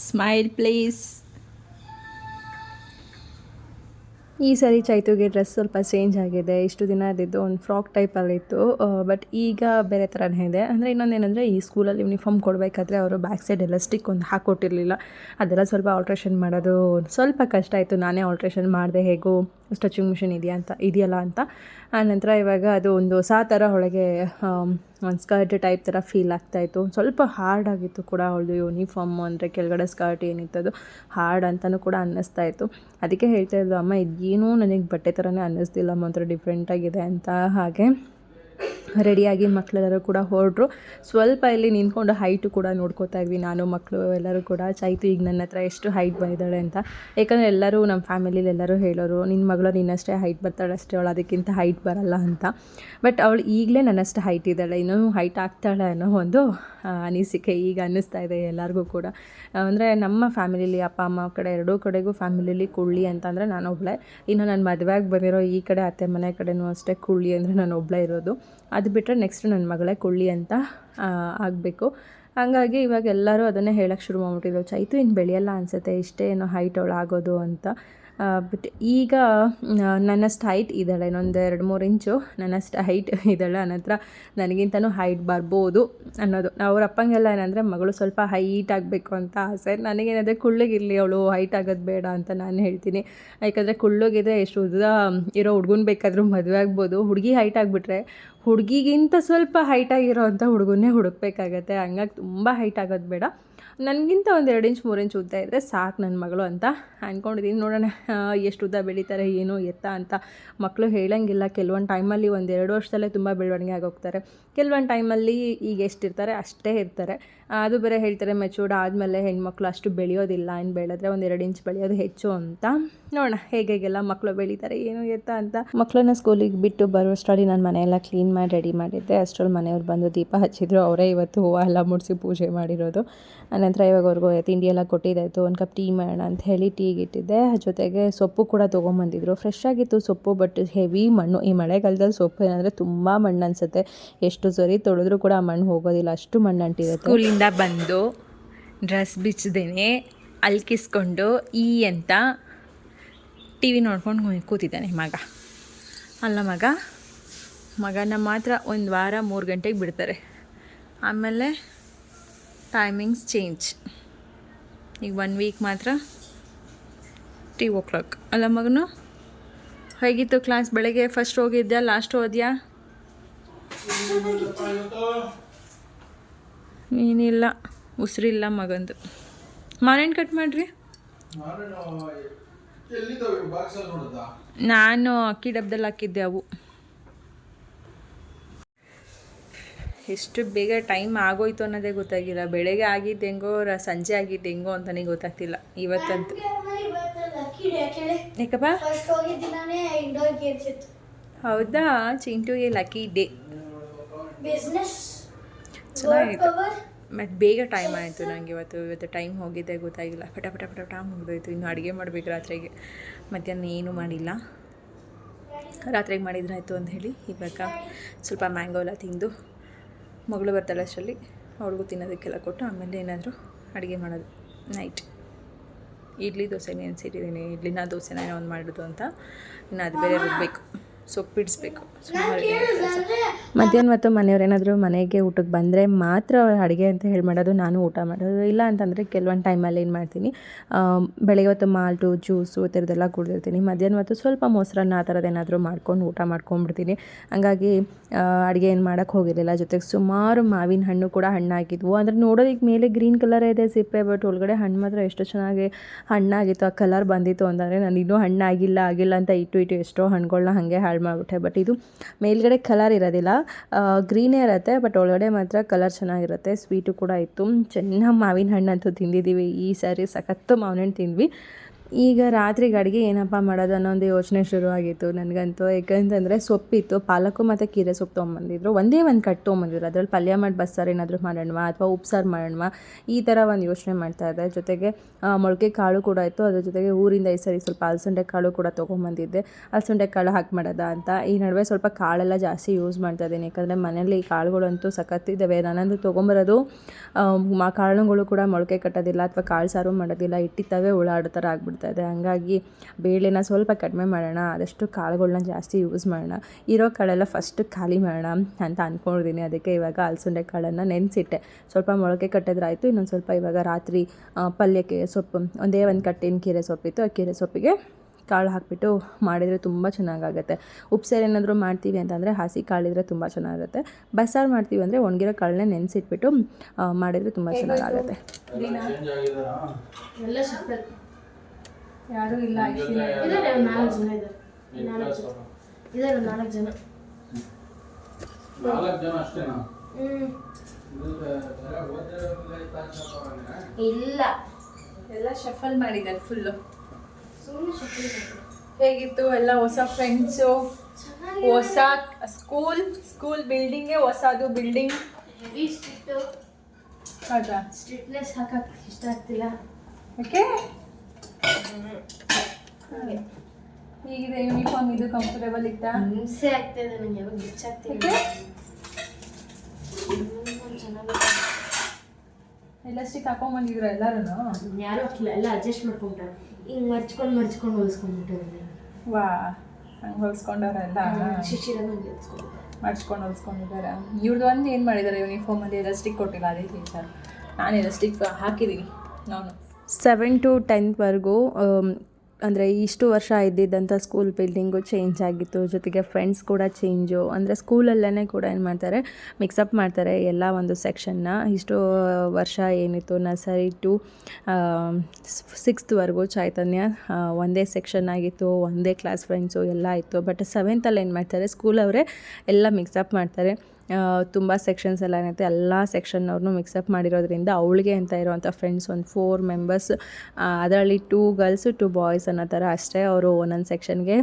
ಸ್ಮೈಲ್ ಪ್ಲೀಸ್ ಈ ಸರಿ ಚೈತುಗೆ ಡ್ರೆಸ್ ಸ್ವಲ್ಪ ಚೇಂಜ್ ಆಗಿದೆ. ಇಷ್ಟು ದಿನ ಅದಿದ್ದು ಒಂದು ಫ್ರಾಕ್ ಟೈಪಲ್ಲಿತ್ತು ಬಟ್ ಈಗ ಬೇರೆ ಥರನೇ ಇದೆ. ಅಂದರೆ ಇನ್ನೊಂದೇನೆಂದರೆ ಈ ಸ್ಕೂಲಲ್ಲಿ ಯೂನಿಫಾರ್ಮ್ ಕೊಡಬೇಕಾದ್ರೆ ಅವರು ಬ್ಯಾಕ್ ಸೈಡ್ ಎಲಾಸ್ಟಿಕ್ ಒಂದು ಹಾಕ್ಕೊಟ್ಟಿರಲಿಲ್ಲ ಅದೆಲ್ಲ ಸ್ವಲ್ಪ ಆಲ್ಟ್ರೇಷನ್ ಮಾಡೋದು, ಸ್ವಲ್ಪ ಕಷ್ಟ ಆಯಿತು. ನಾನೇ ಆಲ್ಟ್ರೇಷನ್ ಮಾಡಿದೆ ಹೇಗೂ ಸ್ಟಿಚಿಂಗ್ ಮಿಷಿನ್ ಇದೆಯಾ ಅಂತ, ಇದೆಯಲ್ಲ ಅಂತ. ಆನಂತರ ಇವಾಗ ಅದು ಒಂದು ಹೊಸ ಥರ ಒಳಗೆ ಒಂದು ಸ್ಕರ್ಟ್ ಟೈಪ್ ಥರ ಫೀಲ್ ಆಗ್ತಾಯಿತ್ತು ಸ್ವಲ್ಪ ಹಾರ್ಡ್ ಆಗಿತ್ತು ಕೂಡ ಅವಳದು ಯೂನಿಫಾರ್ಮ್ ಅಂದರೆ ಕೆಳಗಡೆ ಸ್ಕರ್ಟ್ ಏನಿತ್ತದು ಹಾರ್ಡ್ ಅಂತಲೂ ಕೂಡ ಅನ್ನಿಸ್ತಾ ಇತ್ತು. ಅದಕ್ಕೆ ಹೇಳ್ತಾ ಇದ್ಲು, ಅಮ್ಮ, ಇದೇನೂ ನನಗೆ ಬಟ್ಟೆ ಥರನೇ ಅನ್ನಿಸ್ತಿಲ್ಲ ಒಂಥರ ಡಿಫ್ರೆಂಟಾಗಿದೆ ಅಂತ ಹಾಗೆ. ರೆಡಿಯಾಗಿ ಮಕ್ಕಳೆಲ್ಲರೂ ಕೂಡ ಹೊರಡ್ರು ಸ್ವಲ್ಪ ಇಲ್ಲಿ ನಿಂತ್ಕೊಂಡು ಹೈಟು ಕೂಡ ನೋಡ್ಕೋತಾ ಇದ್ವಿ ನಾನು ಮಕ್ಕಳು ಎಲ್ಲರೂ ಕೂಡ. ಚೈತು ಈಗ ನನ್ನ ಹತ್ರ ಎಷ್ಟು ಹೈಟ್ ಬಂದಿದ್ದಾಳೆ ಅಂತ. ಯಾಕಂದರೆ ಎಲ್ಲರೂ ನಮ್ಮ ಫ್ಯಾಮಿಲಿಲಿ ಎಲ್ಲರೂ ಹೇಳೋರು ನಿನ್ನ ಮಗಳು ನಿನ್ನಷ್ಟೇ ಹೈಟ್ ಬರ್ತಾಳೆ ಅಷ್ಟೇ, ಅವಳು ಅದಕ್ಕಿಂತ ಹೈಟ್ ಬರಲ್ಲ ಅಂತ. ಬಟ್ ಅವಳು ಈಗಲೇ ನನ್ನಷ್ಟು ಹೈಟ್ ಇದ್ದಾಳೆ, ಇನ್ನೂ ಹೈಟ್ ಆಗ್ತಾಳೆ ಅನ್ನೋ ಒಂದು ಅನಿಸಿಕೆ ಈಗ ಅನ್ನಿಸ್ತಾ ಇದೆ ಎಲ್ಲರಿಗೂ ಕೂಡ. ಅಂದರೆ ನಮ್ಮ ಫ್ಯಾಮಿಲಿಲಿ ಅಪ್ಪ, ಅಮ್ಮ ಕಡೆ, ಎರಡೂ ಕಡೆಗೂ ಫ್ಯಾಮಿಲಿಲಿ ಕುಳ್ಳಿ ಅಂತಂದರೆ ನಾನು ಒಬ್ಬಳೇ ಇನ್ನು ನಾನು ಮದುವೆಗೆ ಬಂದಿರೋ ಈ ಕಡೆ ಅತ್ತೆ ಮನೆ ಕಡೆನೂ ಅಷ್ಟೇ ಕುಳ್ಳಿ ಅಂದರೆ ನಾನು ಒಬ್ಬಳೇ ಇರೋದು. ಅದು ಬಿಟ್ಟರೆ ನೆಕ್ಸ್ಟ್ ನನ್ನ ಮಗಳೇ ಕೊಳ್ಳಿ ಅಂತ ಆಗಬೇಕು. ಹಾಗಾಗಿ ಇವಾಗ ಎಲ್ಲರೂ ಅದನ್ನೇ ಹೇಳೋಕ್ಕೆ ಶುರು ಮಾಡ್ಬಿಟ್ಟಿದ್ರು. ಚೈತು ಇನ್ನು ಬೆಳೆಯಲ್ಲ ಅನಿಸುತ್ತೆ ಇಷ್ಟೇ ಏನೋ ಹೈಟ್ ಅವಳು ಆಗೋದು ಅಂತ. ಬಟ್ ಈಗ ನನ್ನಷ್ಟು ಹೈಟ್ ಇದ್ದಾಳೆ ಇನ್ನೊಂದು ಎರಡು ಮೂರು ಇಂಚು. ನನ್ನಷ್ಟು ಹೈಟ್ ಇದ್ದಾಳೆ ನನ್ನ ಹತ್ರ ನನಗಿಂತನೂ ಹೈಟ್ ಬರ್ಬೋದು ಅನ್ನೋದು. ಅವ್ರ ಅಪ್ಪಂಗೆಲ್ಲ ಏನಂದರೆ, ಮಗಳು ಸ್ವಲ್ಪ ಹೈಟ್ ಆಗಬೇಕು ಅಂತ ಆಸೆ. ನನಗೇನಂದರೆ ಕುಳ್ಳಗಿರಲಿ, ಅವಳು ಹೈಟ್ ಆಗೋದು ಬೇಡ ಅಂತ ನಾನು ಹೇಳ್ತೀನಿ. ಯಾಕಂದರೆ ಕುಳ್ಳಗಿದ್ರೆ ಎಷ್ಟು ಉದ್ದ ಇರೋ ಹುಡ್ಗನ್ ಬೇಕಾದರೂ ಮದುವೆ ಆಗ್ಬೋದು. ಹುಡುಗಿ ಹೈಟ್ ಆಗಿಬಿಟ್ರೆ, ಹುಡುಗಿಗಿಂತ ಸ್ವಲ್ಪ ಹೈಟ್ ಆಗಿರೋ ಅಂಥ ಹುಡುಗನೇ ಹುಡುಕ್ಬೇಕಾಗತ್ತೆ. ಹಂಗಾಗಿ ತುಂಬ ಹೈಟ್ ಆಗೋದು ಬೇಡ. ನನಗಿಂತ ಒಂದು ಎರಡು ಇಂಚ್, ಮೂರು ಇಂಚ್ ಉದ್ದ ಇದ್ದರೆ ಸಾಕು ನನ್ನ ಮಗಳು ಅಂತ ಅಂದ್ಕೊಂಡಿದ್ದೀನಿ ನೋಡೋಣ ಎಷ್ಟು ಉದ್ದ ಬೆಳೀತಾರೆ, ಏನು, ಎತ್ತ ಅಂತ. ಮಕ್ಕಳು ಹೇಳಂಗಿಲ್ಲ, ಕೆಲವೊಂದು ಟೈಮಲ್ಲಿ ಒಂದು ಎರಡು ವರ್ಷದಲ್ಲೇ ತುಂಬ ಬೆಳವಣಿಗೆ ಆಗೋಗ್ತಾರೆ. ಕೆಲವೊಂದು ಟೈಮಲ್ಲಿ ಈಗ ಎಷ್ಟಿರ್ತಾರೆ ಅಷ್ಟೇ ಇರ್ತಾರೆ. ಅದು ಬೇರೆ ಹೇಳ್ತಾರೆ ಮೆಚೂರ್ಡ್ ಆದಮೇಲೆ ಹೆಣ್ಮಕ್ಳು ಅಷ್ಟು ಬೆಳೆಯೋದಿಲ್ಲ ಏನು ಬೆಳೆದ್ರೆ ಒಂದು ಎರಡು ಇಂಚ್ ಬೆಳೆಯೋದು ಹೆಚ್ಚು ಅಂತ. ನೋಡೋಣ ಹೇಗೆ ಹೇಗೆಲ್ಲ ಮಕ್ಕಳು ಬೆಳೀತಾರೆ, ಏನು ಎತ್ತ ಅಂತ. ಮಕ್ಕಳನ್ನ ಸ್ಕೂಲಿಗೆ ಬಿಟ್ಟು ಬರುವಷ್ಟರಲ್ಲಿ ನಾನು ಮನೆಯೆಲ್ಲ ಕ್ಲೀನ್ ಮಾಡಿ ರೆಡಿ ಮಾಡಿದ್ದೆ. ಅಷ್ಟರಲ್ಲಿ ಮನೆಯವ್ರು ಬಂದು ದೀಪ ಹಚ್ಚಿದ್ರು. ಅವರೇ ಇವತ್ತು ಹೂವು ಎಲ್ಲ ಮುಡಿಸಿ ಪೂಜೆ ಮಾಡಿರೋದು. ಆನಂತರ ಇವಾಗ ಅವ್ರಿಗೂ ತಿಂಡಿ ಎಲ್ಲ ಕೊಟ್ಟಿದ್ದಾಯಿತು. ಒಂದು ಕಪ್ ಟೀ ಮಾಡೋಣ ಅಂತ ಹೇಳಿ ಟೀಗೆ ಇಟ್ಟಿದ್ದೆ. ಜೊತೆಗೆ ಸೊಪ್ಪು ಕೂಡ ತೊಗೊಂಬಂದಿದ್ರು. ಫ್ರೆಶ್ ಆಗಿತ್ತು ಸೊಪ್ಪು ಬಟ್ ಹೆವಿ ಮಣ್ಣು. ಈ ಮಳೆಗಾಲದಲ್ಲಿ ಸೊಪ್ಪು ಏನಂದರೆ ತುಂಬ ಮಣ್ಣು ಅನಿಸುತ್ತೆ ಎಷ್ಟು ಸರಿ ತೊಳೆದ್ರೂ ಕೂಡ ಆ ಮಣ್ಣು ಹೋಗೋದಿಲ್ಲ. ಅಷ್ಟು ಮಣ್ಣು ಅಂಟಿರುತ್ತೆ ಸ್ಕೂಲಿಂದ ಬಂದು ಡ್ರೆಸ್ ಬಿಚ್ಚದೇನೆ ಅಲ್ಕಿಸ್ಕೊಂಡು ಈ ಅಂತ ಟಿ ವಿ ನೋಡ್ಕೊಂಡು ಕೂತಿದ್ದಾನೆ ಮಗ. ಅಲ್ಲ ಮಗ, ಮಗನ ಮಾತ್ರ ಒಂದು ವಾರ ಮೂರು ಗಂಟೆಗೆ ಬಿಡ್ತಾರೆ. ಆಮೇಲೆ ಟೈಮಿಂಗ್ಸ್ ಚೇಂಜ್ ಈಗ ಒನ್ ವೀಕ್ ಮಾತ್ರ ತ್ರೀ ಓ ಕ್ಲಾಕ್ ಅಲ್ಲ ಮಗನು, ಹೇಗಿತ್ತು ಕ್ಲಾಸ್ ಬೆಳಗ್ಗೆ ಫಸ್ಟ್ ಹೋಗಿದ್ಯಾ ಲಾಸ್ಟ್ ಹೋದ್ಯಾ? ಏನಿಲ್ಲ, ಉಸಿರಿಲ್ಲ ಮಗಂದು. ಮಾರೇನು ಕಟ್ ಮಾಡಿರಿ? ನಾನು ಅಕ್ಕಿ ಡಬ್ಬದಲ್ಲಿ ಹಾಕಿದ್ದೆ ಅವು. ಎಷ್ಟು ಬೇಗ ಟೈಮ್ ಆಗೋಯ್ತು ಅನ್ನೋದೇ ಗೊತ್ತಾಗಿಲ್ಲ. ಬೆಳಗ್ಗೆ ಆಗಿದ್ದು ಹೆಂಗೋ ಸಂಜೆ ಆಗಿದ್ದು ಹೆಂಗೋ ಅಂತಲೇ ಗೊತ್ತಾಗ್ತಿಲ್ಲ. ಇವತ್ತಂತೂ. ಯಾಕಪ್ಪ? ಹೌದಾ? ಚಿಂಟುಗೆ ಲಕ್ಕಿ ಡೇ ಬಿಸ್ನೆಸ್ ಚೆನ್ನಾಗಿತ್ತು. ಮತ್ತು ಬೇಗ ಟೈಮ್ ಆಯಿತು ನನಗೆ ಇವತ್ತು ಇವತ್ತು ಟೈಮ್ ಹೋಗಿದ್ದೆ ಗೊತ್ತಾಗಿಲ್ಲ. ಪಟ ಪಟ ಪಟ ಪಟ ಮುಗಿದೋಯ್ತು. ಇನ್ನು ಅಡುಗೆ ಮಾಡಬೇಕು ರಾತ್ರಿಗೆ. ಮಧ್ಯಾಹ್ನ ಏನೂ ಮಾಡಿಲ್ಲ. ರಾತ್ರಿಗೆ ಮಾಡಿದ್ರಾಯ್ತು ಅಂತ ಹೇಳಿ ಇವಾಗ ಸ್ವಲ್ಪ ಮ್ಯಾಂಗೋ ಎಲ್ಲ ತಿಂದು ಮಗಳು ಬರ್ತಾಳೆ ಅಷ್ಟರಲ್ಲಿ ಅವ್ಳಿಗೂ ತಿನ್ನೋದಕ್ಕೆಲ್ಲ ಕೊಟ್ಟು ಆಮೇಲೆ ಏನಾದರೂ ಅಡುಗೆ ಮಾಡೋದು. ನೈಟ್ ಇಡ್ಲಿ ದೋಸೆ ನೆನೆಸಿಟ್ಟಿದ್ದೀನಿ ಇಡ್ಲಿನ ದೋಸೆನ ಏನೋ ಒಂದು ಮಾಡೋದು ಅಂತ. ಇನ್ನು ಅದು ಬೇರೆ ರುಬ್ಬೇಕು. ಸೊಪ್ಪು ಬಿಡಿಸ್ಬೇಕು ಮಧ್ಯಾಹ್ನ ಮತ್ತು ಮನೆಯವ್ರು ಏನಾದರೂ ಮನೆಗೆ ಊಟಕ್ಕೆ ಬಂದರೆ ಮಾತ್ರ ಅಡುಗೆ ಅಂತ ಹೇಳಿ ಮಾಡೋದು ನಾನು ಊಟ ಮಾಡೋದು. ಇಲ್ಲ ಅಂತಂದರೆ ಕೆಲವೊಂದು ಟೈಮಲ್ಲಿ ಏನು ಮಾಡ್ತೀನಿ ಬೆಳಗ್ಗೆ ಹೊತ್ತು ಮಾಲ್ಟು ಜ್ಯೂಸು ಆ ಥರದ್ದೆಲ್ಲ ಕುಡಿದಿರ್ತೀನಿ. ಮಧ್ಯಾಹ್ನ ಮತ್ತು ಸ್ವಲ್ಪ ಮೊಸರನ್ನ ಆ ಥರದ್ದು ಏನಾದರೂ ಮಾಡ್ಕೊಂಡು ಊಟ ಮಾಡ್ಕೊಂಡ್ಬಿಡ್ತೀನಿ. ಹಂಗಾಗಿ ಅಡುಗೆ ಏನು ಮಾಡೋಕ್ಕೆ ಹೋಗಿರಲಿಲ್ಲ. ಜೊತೆಗೆ ಸುಮಾರು ಮಾವಿನ ಹಣ್ಣು ಕೂಡ ಹಣ್ಣಾಗಿದ್ವು ಅಂದರೆ ನೋಡೋದಕ್ಕೆ ಮೇಲೆ ಗ್ರೀನ್ ಕಲರ್ ಇದೆ ಸಿಪ್ಪೆ ಬಟ್ ಒಳಗಡೆ ಹಣ್ಣು ಮಾತ್ರ ಎಷ್ಟು ಚೆನ್ನಾಗಿ ಹಣ್ಣಾಗಿತ್ತು ಆ ಕಲರ್ ಬಂದಿತ್ತು ಅಂತಂದರೆ ನಾನು ಇನ್ನೂ ಹಣ್ಣಾಗಿಲ್ಲ ಆಗಿಲ್ಲ ಅಂತ ಇಟ್ಟು ಇಟ್ಟು ಎಷ್ಟೋ ಹಣ್ಣುಗಳನ್ನ ಹಾಗೆ ಹಾಳು ಮಾಡಿಬಿಟ್ಟೆ. ಬಟ್ ಇದು ಮೇಲ್ಗಡೆ ಕಲರ್ ಇರೋದಿಲ್ಲ. ಗ್ರೀನೇ ಇರುತ್ತೆ ಬಟ್ ಒಳಗಡೆ ಮಾತ್ರ ಕಲರ್ ಚೆನ್ನಾಗಿರುತ್ತೆ. ಸ್ವೀಟು ಕೂಡ ಇತ್ತು. ಚೆನ್ನಾಗಿ ಮಾವಿನ ಹಣ್ಣಂತೂ ತಿಂದಿದ್ದೀವಿ ಈ ಸಾರಿ ಸಖತ್ತು ಮಾವಿನ ಹಣ್ಣು ತಿಂದ್ವಿ. ಈಗ ರಾತ್ರಿಗೆ ಅಡುಗೆ ಏನಪ್ಪ ಮಾಡೋದು ಅನ್ನೋ ಒಂದು ಯೋಚನೆ ಶುರುವಾಗಿತ್ತು ನನಗಂತೂ. ಯಾಕಂತಂದರೆ ಸೊಪ್ಪಿತ್ತು. ಪಾಲಕು ಮತ್ತು ಕೀರೆ ಸೊಪ್ಪು ತೊಗೊಂಬಂದಿದ್ರು. ಒಂದೇ ಒಂದು ಕಟ್ ತೊಗೊಂಬಂದಿದ್ರು. ಅದರಲ್ಲಿ ಪಲ್ಯ ಮಾಡಿ, ಬಸ್ಸಾರು ಏನಾದರೂ ಮಾಡೋಣವಾ ಅಥವಾ ಉಪ್ಸಾರು ಮಾಡೋಣವಾ? ಈ ಥರ ಒಂದು ಯೋಚನೆ ಮಾಡ್ತಾ ಇದ್ದೆ. ಜೊತೆಗೆ ಮೊಳಕೆ ಕಾಳು ಕೂಡ ಇತ್ತು. ಅದ್ರ ಜೊತೆಗೆ ಊರಿಂದ ಈ ಸರಿ ಸ್ವಲ್ಪ ಅಲಸಂಡೆ ಕಾಳು ಕೂಡ ತೊಗೊಂಬಂದಿದ್ದೆ. ಅಲಸಂಡೆ ಕಾಳು ಹಾಕಿ ಮಾಡೋದ ಅಂತ. ಈ ನಡುವೆ ಸ್ವಲ್ಪ ಕಾಳೆಲ್ಲ ಜಾಸ್ತಿ ಯೂಸ್ ಮಾಡ್ತಾ ಇದ್ದೀನಿ. ಯಾಕಂದರೆ ಮನೇಲಿ ಕಾಳುಗಳಂತೂ ಸಖತ್ತಿದ್ದಾವೆ ನಾನಂದು ತೊಗೊಂಬರೋದು ಕಾಳುಗಳು ಕೂಡ ಮೊಳಕೆ ಕಟ್ಟೋದಿಲ್ಲ ಅಥವಾ ಕಾಳು ಸಾರು ಮಾಡೋದಿಲ್ಲ. ಇಟ್ಟಿತ್ತವೇ ಉಳಾಡೋ ಥರ ಆಗ್ಬಿಡ್ತಾ. ಇದೆ ಹಂಗಾಗಿ ಬೇಳೆನ ಸ್ವಲ್ಪ ಕಡಿಮೆ ಮಾಡೋಣ ಆದಷ್ಟು ಕಾಳುಗಳನ್ನ ಜಾಸ್ತಿ ಯೂಸ್ ಮಾಡೋಣ. ಇರೋ ಕಾಳೆಲ್ಲ ಫಸ್ಟ್ ಖಾಲಿ ಮಾಡೋಣ ಅಂತ ಅಂದ್ಕೊಂಡಿದ್ದೀನಿ ಅದಕ್ಕೆ ಇವಾಗ ಅಲಸಂಡೆ ಕಾಳನ್ನು ನೆನೆಸಿಟ್ಟೆ. ಸ್ವಲ್ಪ ಮೊಳಕೆ ಕಟ್ಟಿದ್ರಾಯಿತು ಇನ್ನೊಂದು ಸ್ವಲ್ಪ ಇವಾಗ ರಾತ್ರಿ ಪಲ್ಯಕ್ಕೆ ಸೊಪ್ಪು ಒಂದೇ ಒಂದು ಕಟ್ಟಿನ ಕೀರೆ ಸೊಪ್ಪಿತ್ತು. ಆ ಕೀರೆ ಸೊಪ್ಪಿಗೆ ಕಾಳು ಹಾಕಿಬಿಟ್ಟು ಮಾಡಿದರೆ ತುಂಬ ಚೆನ್ನಾಗಾಗುತ್ತೆ. ಉಪ್ಸಾರು ಏನಾದರೂ ಮಾಡ್ತೀವಿ ಅಂತಂದರೆ ಹಸಿ ಕಾಳಿದ್ರೆ ತುಂಬ ಚೆನ್ನಾಗಿರುತ್ತೆ ಬಸ್ಸಾರು ಮಾಡ್ತೀವಿ ಅಂದರೆ ಒಣಗಿರೋ ಕಾಳನ್ನ ನೆನೆಸಿಟ್ಬಿಟ್ಟು ಮಾಡಿದರೆ ತುಂಬ ಚೆನ್ನಾಗಾಗುತ್ತೆ. ಯಾರೂ ಇಲ್ಲ ಇದ್ದಾರೆ ಒಂದು ನಾಲ್ಕು ಜನ ಇದ್ದಾರೆ ನಾಲ್ಕು ಜನ. ಇದಾರೆ ಒಂದು ನಾಲ್ಕು ಜನ. ನಾಲ್ಕು ಜನ ಅಷ್ಟೇನಾ ಇಲ್ಲ. ಎಲ್ಲ ಶಫಲ್ ಮಾಡಿದ್ದಾರೆ ಫುಲ್ಲು ಸುಮ್ಮನೆ ಶಕ್ತಿ ಹೇಗಿತ್ತು ಎಲ್ಲ ಹೊಸ ಫ್ರೆಂಡ್ಸು ಹೊಸ ಸ್ಕೂಲ್ ಸ್ಕೂಲ್ ಬಿಲ್ಡಿಂಗೇ ಹೊಸದು ಬಿಲ್ಡಿಂಗ್ ಹೆವಿ ಸ್ಟ್ರಿಕ್ಟು ಹೌದಾ? ಸ್ಟ್ರಿಕ್ಟ್ನೆಸ್ ಹಾಕಕ್ ಇಷ್ಟ ಆಗ್ತಿಲ್ಲ. ಓಕೆ ಹೇಗಿದೆ ಯೂನಿಫಾರ್ಮ್ ಇದು ಕಂಫರ್ಟೇಬಲ್ ಇತ್ತಾ? ಹಿಂಸೆ ಆಗ್ತಾ ಇದೆ ನಂಗೆ ಯಾವಾಗ ಬಿಚ್ಚಾಗ್ತಿಲ್ಲ ಚೆನ್ನಾಗಿ ಎಲ್ಲಸ್ಟಿಕ್ ಹಾಕೊಂಬಂದಿದ್ರು ಎಲ್ಲರೂ ಯಾರು ಹಾಕಿಲ್ಲ ಎಲ್ಲ ಅಡ್ಜಸ್ಟ್ ಮಾಡ್ಕೊಂಬಿಟ್ಟಾರೆ ಹಿಂಗೆ ಮರ್ಚ್ಕೊಂಡು ಮರ್ಚ್ಕೊಂಡು ಹೊಲಿಸ್ಕೊಂಡ್ಬಿಟ್ಟಿದ್ದಾರೆ ವಾ ಹಂಗೆ ಹೊಲ್ಸ್ಕೊಂಡವ್ರೆಲ್ಲ ಶಿಶಿರನ ಗೆಲ್ಸ್ಕೊಂಡು ಮರ್ಚ್ಕೊಂಡು ಹೊಲ್ಸ್ಕೊಂಡಿದ್ದಾರೆ. ಇವ್ರದ್ದು ಒಂದು ಏನು ಮಾಡಿದ್ದಾರೆ ಯೂನಿಫಾರ್ಮಲ್ಲಿ ಎಲಾಸ್ಟಿಕ್ ಕೊಟ್ಟಿಲ್ಲ ಅದೇ ಟೀಚರ್ ನಾನು ಎಲಾಸ್ಟಿಕ್ ಹಾಕಿದ್ದೀನಿ ನಾನು. ಸೆವೆನ್ ಟು ಟೆಂತ್ವರೆಗೂ ಅಂದರೆ ಇಷ್ಟು ವರ್ಷ ಇದ್ದಿದ್ದಂಥ ಸ್ಕೂಲ್ ಬಿಲ್ಡಿಂಗು ಚೇಂಜ್ ಆಗಿತ್ತು. ಜೊತೆಗೆ ಫ್ರೆಂಡ್ಸ್ ಕೂಡ ಚೇಂಜು ಅಂದರೆ ಸ್ಕೂಲಲ್ಲೇ ಕೂಡ ಏನು ಮಾಡ್ತಾರೆ ಮಿಕ್ಸಪ್ ಮಾಡ್ತಾರೆ ಎಲ್ಲ ಒಂದು ಸೆಕ್ಷನ್ನ ಇಷ್ಟು ವರ್ಷ ಏನಿತ್ತು ನರ್ಸರಿ ಟು ಸಿಕ್ಸ್ತ್ವರೆಗೂ ಚೈತನ್ಯ ಒಂದೇ ಸೆಕ್ಷನ್ ಆಗಿತ್ತು, ಒಂದೇ ಕ್ಲಾಸ್ ಫ್ರೆಂಡ್ಸು ಎಲ್ಲ ಇತ್ತು. ಬಟ್ ಸೆವೆಂತಲ್ಲಿ ಏನು ಮಾಡ್ತಾರೆ ಸ್ಕೂಲವರೇ ಎಲ್ಲ ಮಿಕ್ಸಪ್ ಮಾಡ್ತಾರೆ. ತುಂಬ ಸೆಕ್ಷನ್ಸ್ ಎಲ್ಲ ಏನೈತೆ ಎಲ್ಲ ಸೆಕ್ಷನ್ನವ್ರನ್ನೂ ಮಿಕ್ಸಪ್ ಮಾಡಿರೋದ್ರಿಂದ ಅವಳಿಗೆ ಅಂತ ಇರೋವಂಥ ಫ್ರೆಂಡ್ಸ್ ಒಂದು ಫೋರ್ ಮೆಂಬರ್ಸ್ ಅದರಲ್ಲಿ ಟೂ ಗರ್ಲ್ಸ್ ಟೂ ಬಾಯ್ಸ್ ಅನ್ನೋ ಥರ ಅಷ್ಟೇ ಅವರು ಒಂದೊಂದು ಸೆಕ್ಷನ್ಗೆ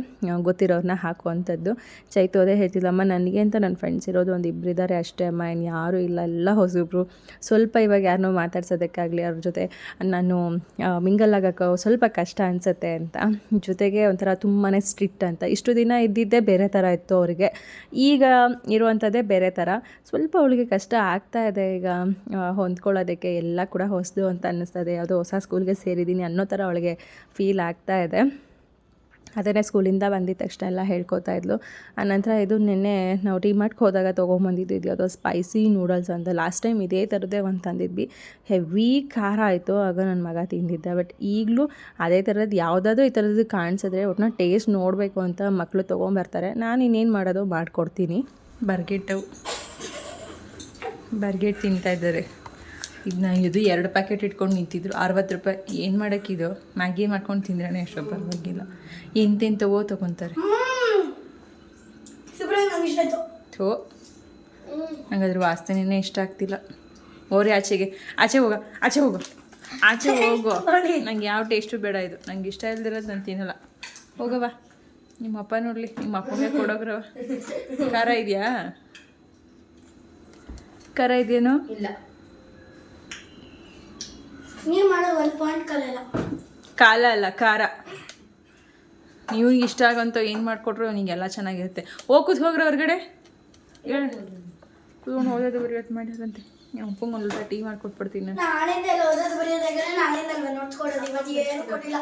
ಗೊತ್ತಿರೋರನ್ನ ಹಾಕುವಂಥದ್ದು. ಚೈತು ಅದೇ ಹೇಳ್ತಿಲ್ಲಮ್ಮ ನನಗೆ ಅಂತ ನನ್ನ ಫ್ರೆಂಡ್ಸ್ ಇರೋದು ಒಂದು ಇಬ್ಬರು ಇದ್ದಾರೆ ಅಷ್ಟೇ ಅಮ್ಮ ಇನ್ನು ಯಾರೂ ಇಲ್ಲ, ಎಲ್ಲ ಹೊಸಬ್ರು. ಸ್ವಲ್ಪ ಇವಾಗ ಯಾರನ್ನೂ ಮಾತಾಡ್ಸೋದಕ್ಕಾಗಲಿ ಅವ್ರ ಜೊತೆ, ನಾನು ಮಿಂಗಲ್ ಆಗೋಕ್ಕೆ ಸ್ವಲ್ಪ ಕಷ್ಟ ಅನಿಸುತ್ತೆ ಅಂತ. ಜೊತೆಗೆ ಒಂಥರ ತುಂಬಾ ಸ್ಟ್ರಿಕ್ಟ್ ಅಂತ. ಇಷ್ಟು ದಿನ ಇದ್ದಿದ್ದೇ ಬೇರೆ ಥರ ಇತ್ತು ಅವರಿಗೆ. ಈಗ ಇರುವಂಥದ್ದೇ ಬೇರೆ ಥರ ಸ್ವಲ್ಪ ಅವಳಿಗೆ ಕಷ್ಟ ಆಗ್ತಾ ಇದೆ ಈಗ ಹೊಂದ್ಕೊಳ್ಳೋದಕ್ಕೆ ಎಲ್ಲ ಕೂಡ ಹೊಸದು ಅಂತ ಅನ್ನಿಸ್ತದೆ. ಯಾವುದೋ ಹೊಸ ಸ್ಕೂಲ್ಗೆ ಸೇರಿದ್ದೀನಿ ಅನ್ನೋ ಥರ ಅವಳಿಗೆ ಫೀಲ್ ಆಗ್ತಾ ಇದೆ. ಅದನ್ನೇ ಸ್ಕೂಲಿಂದ ಬಂದಿದ್ದ ತಕ್ಷಣ ಎಲ್ಲ ಹೇಳ್ಕೊತಾ ಇದ್ಲು. ಆನಂತರ ಇದು ನಿನ್ನೆ ನಾವು ಡಿಮಾರ್ಟ್ಗೆ ಹೋದಾಗ ತೊಗೊಂಬಂದಿದ್ದು ಇದು ಯಾವುದೋ ಸ್ಪೈಸಿ ನೂಡಲ್ಸ್ ಅಂತ. ಲಾಸ್ಟ್ ಟೈಮ್ ಇದೇ ಥರದ್ದೇ ಒಂದು ತಂದಿದ್ವಿ. ಹೆವಿ ಖಾರ ಆಯಿತು, ಆಗ ನನ್ನ ಮಗ ತಿಂದಿದ್ದೆ. ಬಟ್ ಈಗಲೂ ಅದೇ ಥರದ್ದು ಯಾವುದಾದ್ರೂ ಈ ಥರದ್ದು ಕಾಣಿಸಿದ್ರೆ ಒಟ್ಟನ್ನ ಟೇಸ್ಟ್ ನೋಡಬೇಕು ಅಂತ ಮಕ್ಕಳು ತೊಗೊಂಬರ್ತಾರೆ. ನಾನು ಇನ್ನೇನು ಮಾಡೋದು ಮಾಡಿಕೊಡ್ತೀನಿ. ಬರ್ಗೆಟ್ಟು ಬರ್ಗೆಟ್ ತಿಂತಾ ಇದ್ದಾರೆ. ನಾನು ಇದು ಎರಡು ಪ್ಯಾಕೆಟ್ ಇಟ್ಕೊಂಡು ನಿಂತಿದ್ರು. ಅರವತ್ತು ರೂಪಾಯಿ. ಏನು ಮಾಡೋಕ್ಕಿದು ಮ್ಯಾಗಿ ಮಾಡ್ಕೊಂಡು ತಿಂದ್ರೇ ಎಷ್ಟೋ ಪರವಾಗಿಲ್ಲ ಎಂತೆಂಥವೋ ತೊಗೊತಾರೆ. ಥೋ. ನಂಗದ್ರ ವಾಸನೆನೇ ಇಷ್ಟ ಆಗ್ತಿಲ್ಲ. ಓರಿ ಆಚೆಗೆ. ಆಚೆ ಹೋಗ. ಆಚೆ ಹೋಗು. ಆಚೆ ಹೋಗು. ನಂಗೆ ಯಾವ ಟೇಸ್ಟು ಬೇಡ ಇದು. ನಂಗೆ ಇಷ್ಟ ಇಲ್ದಿರೋದು ನಾನು ತಿನ್ನಲ್ಲ. ಹೋಗವ್ವ ನಿಮ್ಮ ಅಪ್ಪ ನೋಡಲಿ ನಿಮ್ಮ ಅಪ್ಪಗೆ ಕೊಡೋಗ್ರು ಖಾರ ಇದೆಯಾ? ಖಾರ ಇದೆಯೇನು ಇಲ್ಲ. ನೀವು ಮಾಡೋ ಒಂದು ಪಾಯಿಂಟ್ ಕಲಿಯಲ್ಲ ಕಾಲ ಅಲ್ಲ ಖಾರ. ನೀವು ಇಷ್ಟ ಆಗಂತ ಏನು ಮಾಡಿಕೊಟ್ರು ಅವನಿಗೆಲ್ಲ ಚೆನ್ನಾಗಿರುತ್ತೆ. ಹೋಗಿ ಕೂತ್ಕೋಗ್ರ ಹೊರಗಡೆ. ಕೂತ್ಕೊಂಡು ಓದೋದು ಬರೆಯೋದು ಮಾಡಿದಂತೆ ನಮ್ಮ ಅಪ್ಪಂಗೆ ಒಂದು ಲೋಟ ಟೀ ಮಾಡಿಕೊಟ್ಬಿಡ್ತೀನಿ ನಾನು. ನಾಳೆಯಿಂದ ಎಲ್ಲ ಓದೋದು ಬರೆಯೋದಾಗಲ್ಲ ನಾಳೆಯಿಂದ ಅಲ್ವಾ? ನೋಟ್ಸ್ ಕೊಡೋದು. ಇವತ್ತು ಏನು ಕೊಟ್ಟಿಲ್ಲ.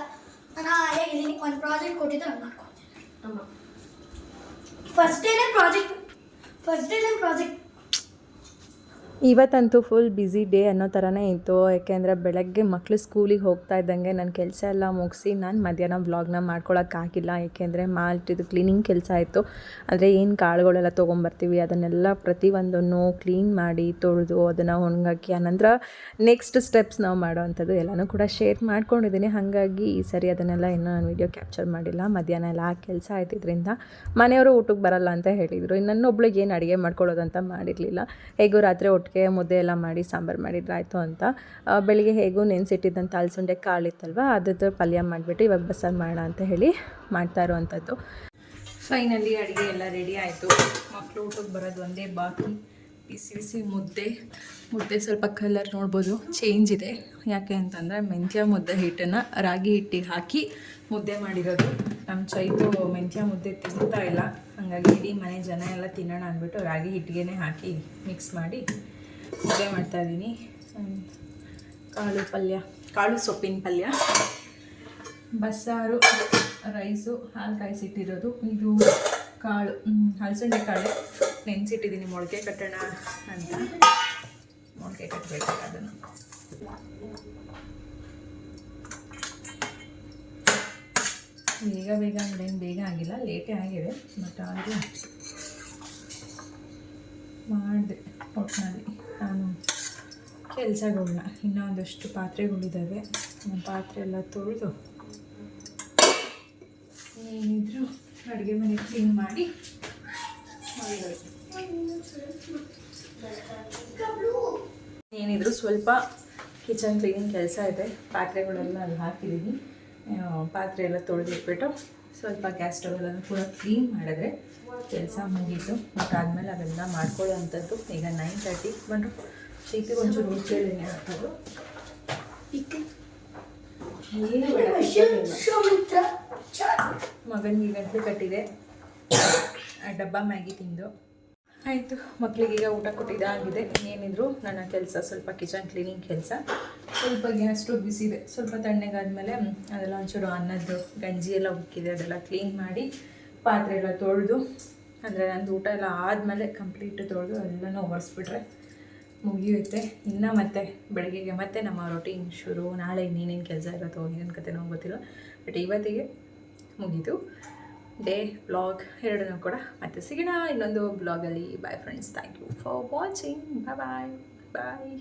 ನಾನು ಹೇಗಿದ್ದೀನಿ ಒಂದು ಪ್ರಾಜೆಕ್ಟ್ ಕೊಟ್ಟಿದ್ದು ನಾನು ಮಾಡ್ಕೊಡ್ತೀನಿ ಅಮ್ಮ ಫಸ್ಟ್ ಡೇನೇ ಪ್ರಾಜೆಕ್ಟ್ ಫಸ್ಟ್ ಡೇನೇ ಪ್ರಾಜೆಕ್ಟ್ ಇವತ್ತಂತೂ ಫುಲ್ ಬ್ಯುಸಿ ಡೇ ಅನ್ನೋ ಥರನೇ ಇತ್ತು. ಯಾಕೆಂದರೆ ಬೆಳಗ್ಗೆ ಮಕ್ಕಳು ಸ್ಕೂಲಿಗೆ ಹೋಗ್ತಾ ಇದ್ದಂಗೆ ನನ್ನ ಕೆಲಸ ಎಲ್ಲ ಮುಗಿಸಿ ನಾನು ಮಧ್ಯಾಹ್ನ ವ್ಲಾಗ್ನ ಮಾಡ್ಕೊಳಕ್ಕಾಗಿಲ್ಲ ಏಕೆಂದರೆ ಮಾಲ್ಟಿದು ಕ್ಲೀನಿಂಗ್ ಕೆಲಸ ಇತ್ತು. ಅಂದರೆ ಏನು ಕಾಳುಗಳೆಲ್ಲ ತೊಗೊಂಬರ್ತೀವಿ, ಅದನ್ನೆಲ್ಲ ಪ್ರತಿಯೊಂದನ್ನು ಕ್ಲೀನ್ ಮಾಡಿ ತೊಳೆದು ಅದನ್ನು ಒಣಗಾಕಿ, ಆನಂತರ ನೆಕ್ಸ್ಟ್ ಸ್ಟೆಪ್ಸ್ ನಾವು ಮಾಡೋವಂಥದ್ದು ಎಲ್ಲನೂ ಕೂಡ ಶೇರ್ ಮಾಡ್ಕೊಂಡಿದ್ದೀನಿ. ಹಾಗಾಗಿ ಈ ಸರಿ ಅದನ್ನೆಲ್ಲ ಇನ್ನೂ ನಾನು ವೀಡಿಯೋ ಕ್ಯಾಪ್ಚರ್ ಮಾಡಿಲ್ಲ. ಮಧ್ಯಾಹ್ನ ಎಲ್ಲ ಕೆಲಸ ಆಯ್ತಿದ್ರಿಂದ ಮನೆಯವರು ಊಟಕ್ಕೆ ಬರಲ್ಲ ಅಂತ ಹೇಳಿದರು. ಇನ್ನೊಬ್ಳಿಗೆ ಏನು ಅಡುಗೆ ಮಾಡ್ಕೊಳ್ಳೋದಂತ ಮಾಡಿರಲಿಲ್ಲ. ಹೇಗೂ ರಾತ್ರಿ ಒಟ್ಟಿಗೆ ಮುದ್ದೆ ಎಲ್ಲ ಮಾಡಿ, ಸಾಂಬಾರು ಮಾಡಿದ್ರಾಯ್ತು ಅಂತ. ಬೆಳಿಗ್ಗೆ ಹೇಗೂ ನೆನೆಸಿಟ್ಟಿದ್ದಂಥ ಅಲಸಂಡೆ ಕಾಳಿತ್ತಲ್ವ, ಅದ್ರದ್ದು ಪಲ್ಯ ಮಾಡಿಬಿಟ್ಟು ಇವಾಗ ಬಸ್ಸಾರು ಮಾಡೋಣ ಅಂತ ಹೇಳಿ ಮಾಡ್ತಾ ಇರುವಂಥದ್ದು ಫೈನಲಿ ಅಡುಗೆ ಎಲ್ಲ ರೆಡಿ ಆಯಿತು. ಮಕ್ಕಳು ಊಟಕ್ಕೆ ಬರೋದು ಒಂದೇ ಬಾಕಿ. ಬಿಸಿ ಬಿಸಿ ಮುದ್ದೆ. ಮುದ್ದೆ ಸ್ವಲ್ಪ ಕಲರ್ ನೋಡ್ಬೋದು. ಚೇಂಜ್ ಇದೆ. ಯಾಕೆ ಅಂತಂದರೆ ಮೆಂತ್ಯ ಮುದ್ದೆ ಹಿಟ್ಟನ್ನು ರಾಗಿ ಹಿಟ್ಟಿಗೆ ಹಾಕಿ ಮುದ್ದೆ ಮಾಡಿರೋದು. ನಮ್ಮ ಚೈತು ಮೆಂತ್ಯ ಮುದ್ದೆ ತಿಂತಾ ಇಲ್ಲ. ಹಾಗಾಗಿ ಇಡೀ ಮನೆ ಜನ ಎಲ್ಲ ತಿನ್ನೋಣ ಅಂದ್ಬಿಟ್ಟು ರಾಗಿ ಹಿಟ್ಟಿಗೆ ಹಾಕಿ ಮಿಕ್ಸ್ ಮಾಡಿ ಮುದ್ದೆ ಮಾಡ್ತಾಯಿದ್ದೀನಿ ಕಾಳು ಪಲ್ಯ, ಕಾಳು ಸೊಪ್ಪಿನ ಪಲ್ಯ, ಬಸ್ಸಾರು, ರೈಸು ಹಾಲು ಕಾಯಿಸಿಟ್ಟಿರೋದು ಇದು ಕಾಳು ಹಲಸಂಡೆ ಕಾಳು. ನೆನೆಸಿಟ್ಟಿದ್ದೀನಿ ಮೊಳಕೆ ಕಟ್ಟೋಣ ಅಂತ. ಮೊಳಕೆ ಕಟ್ಟಬೇಕು ಅದನ್ನು. ಬೇಗ ಬೇಗ ಅಂದ್ರೇನು ಬೇಗ ಆಗಿಲ್ಲ, ಲೇಟೇ ಆಗಿದೆ ಬಟ್ ಆದರೂ ಮಾಡಿದೆ ಒಟ್ಟಿನಲ್ಲಿ ಕೆಲಸಗಳನ್ನ ಇನ್ನೂ ಒಂದಷ್ಟು ಪಾತ್ರೆಗಳಿದ್ದಾವೆ. ಪಾತ್ರೆ ಎಲ್ಲ ತೊಳೆದು ಏನಿದ್ರು ಅಡುಗೆ ಮನೆ ಕ್ಲೀನ್ ಮಾಡಿ ಏನಿದ್ರು ಸ್ವಲ್ಪ ಕಿಚನ್ ಕ್ಲೀನಿಂಗ್ ಕೆಲಸ ಇದೆ. ಪಾತ್ರೆಗಳೆಲ್ಲ ಅಲ್ಲಿ ಹಾಕಿದ್ದೀನಿ. ಪಾತ್ರೆ ಎಲ್ಲ ತೊಳೆದಿಟ್ಬಿಟ್ಟು ಸ್ವಲ್ಪ ಗ್ಯಾಸ್ ಸ್ಟವ್ ಎಲ್ಲ ಕೂಡ ಕ್ಲೀನ್ ಮಾಡಿದ್ರೆ ಕೆಲಸ ಮುಗೀತು. ಮತ್ತು ಆದಮೇಲೆ ಅವೆಲ್ಲ ಮಾಡ್ಕೊಳ್ಳೋ ಅಂಥದ್ದು ಈಗ ನೈನ್ ತರ್ಟಿ ಬಂದು ಶೀತಿ ಒಂಚೂರು ಹುಚ್ಚೆ ಎಣ್ಣೆ ಹಾಕೋದು ಏನು ಮಗನಿಗೆ ಗಂಟಲು ಕಟ್ಟಿದೆ. ಆ ಡಬ್ಬ ಮ್ಯಾಗಿ ತಿಂದು. ಆಯಿತು ಈಗ ಊಟ ಕೊಟ್ಟಿದ್ದಾಗಿದೆ ಏನಿದ್ರು ನನ್ನ ಕೆಲಸ, ಸ್ವಲ್ಪ ಕಿಚನ್ ಕ್ಲೀನಿಂಗ್ ಕೆಲಸ. ಸ್ವಲ್ಪ ಗ್ಯಾಸ್ ಬಿಸಿ ಬಿಸಿದೆ ಸ್ವಲ್ಪ ತಣ್ಣಗಾದಮೇಲೆ ಅದೆಲ್ಲ ಒಂಚೂರು ಅನ್ನದ್ದು, ಗಂಜಿ ಎಲ್ಲ ಉಕ್ಕಿದೆ, ಅದೆಲ್ಲ ಕ್ಲೀನ್ ಮಾಡಿ ಪಾತ್ರೆ ಎಲ್ಲ ತೊಳೆದು, ಅಂದರೆ ನಂದು ಊಟ ಎಲ್ಲ ಆದಮೇಲೆ ಕಂಪ್ಲೀಟ್ ತೊಳೆದು ಎಲ್ಲನೂ ಒರೆಸ್ಬಿಟ್ರೆ ಮುಗಿಯುತ್ತೆ. ಇನ್ನು ಮತ್ತೆ ಬೆಳಗ್ಗೆಗೆ ಮತ್ತೆ ನಮ್ಮ ರೊಟೀನ್ ಶುರು. ನಾಳೆ ಇನ್ನೇನೇನು ಕೆಲಸ ಇರುತ್ತೋ, ಏನೇನು ಕತೆನೋ ಗೊತ್ತಿಲ್ಲ. ಬಟ್ ಇವತ್ತಿಗೆ ಮುಗೀತು. ಡೇ ಬ್ಲಾಗ್ ಎರಡನ್ನೂ ಕೂಡ ಮತ್ತೆ ಸಿಗೋಣ ಇನ್ನೊಂದು ಬ್ಲಾಗಲ್ಲಿ bye friends thank you for watching bye bye bye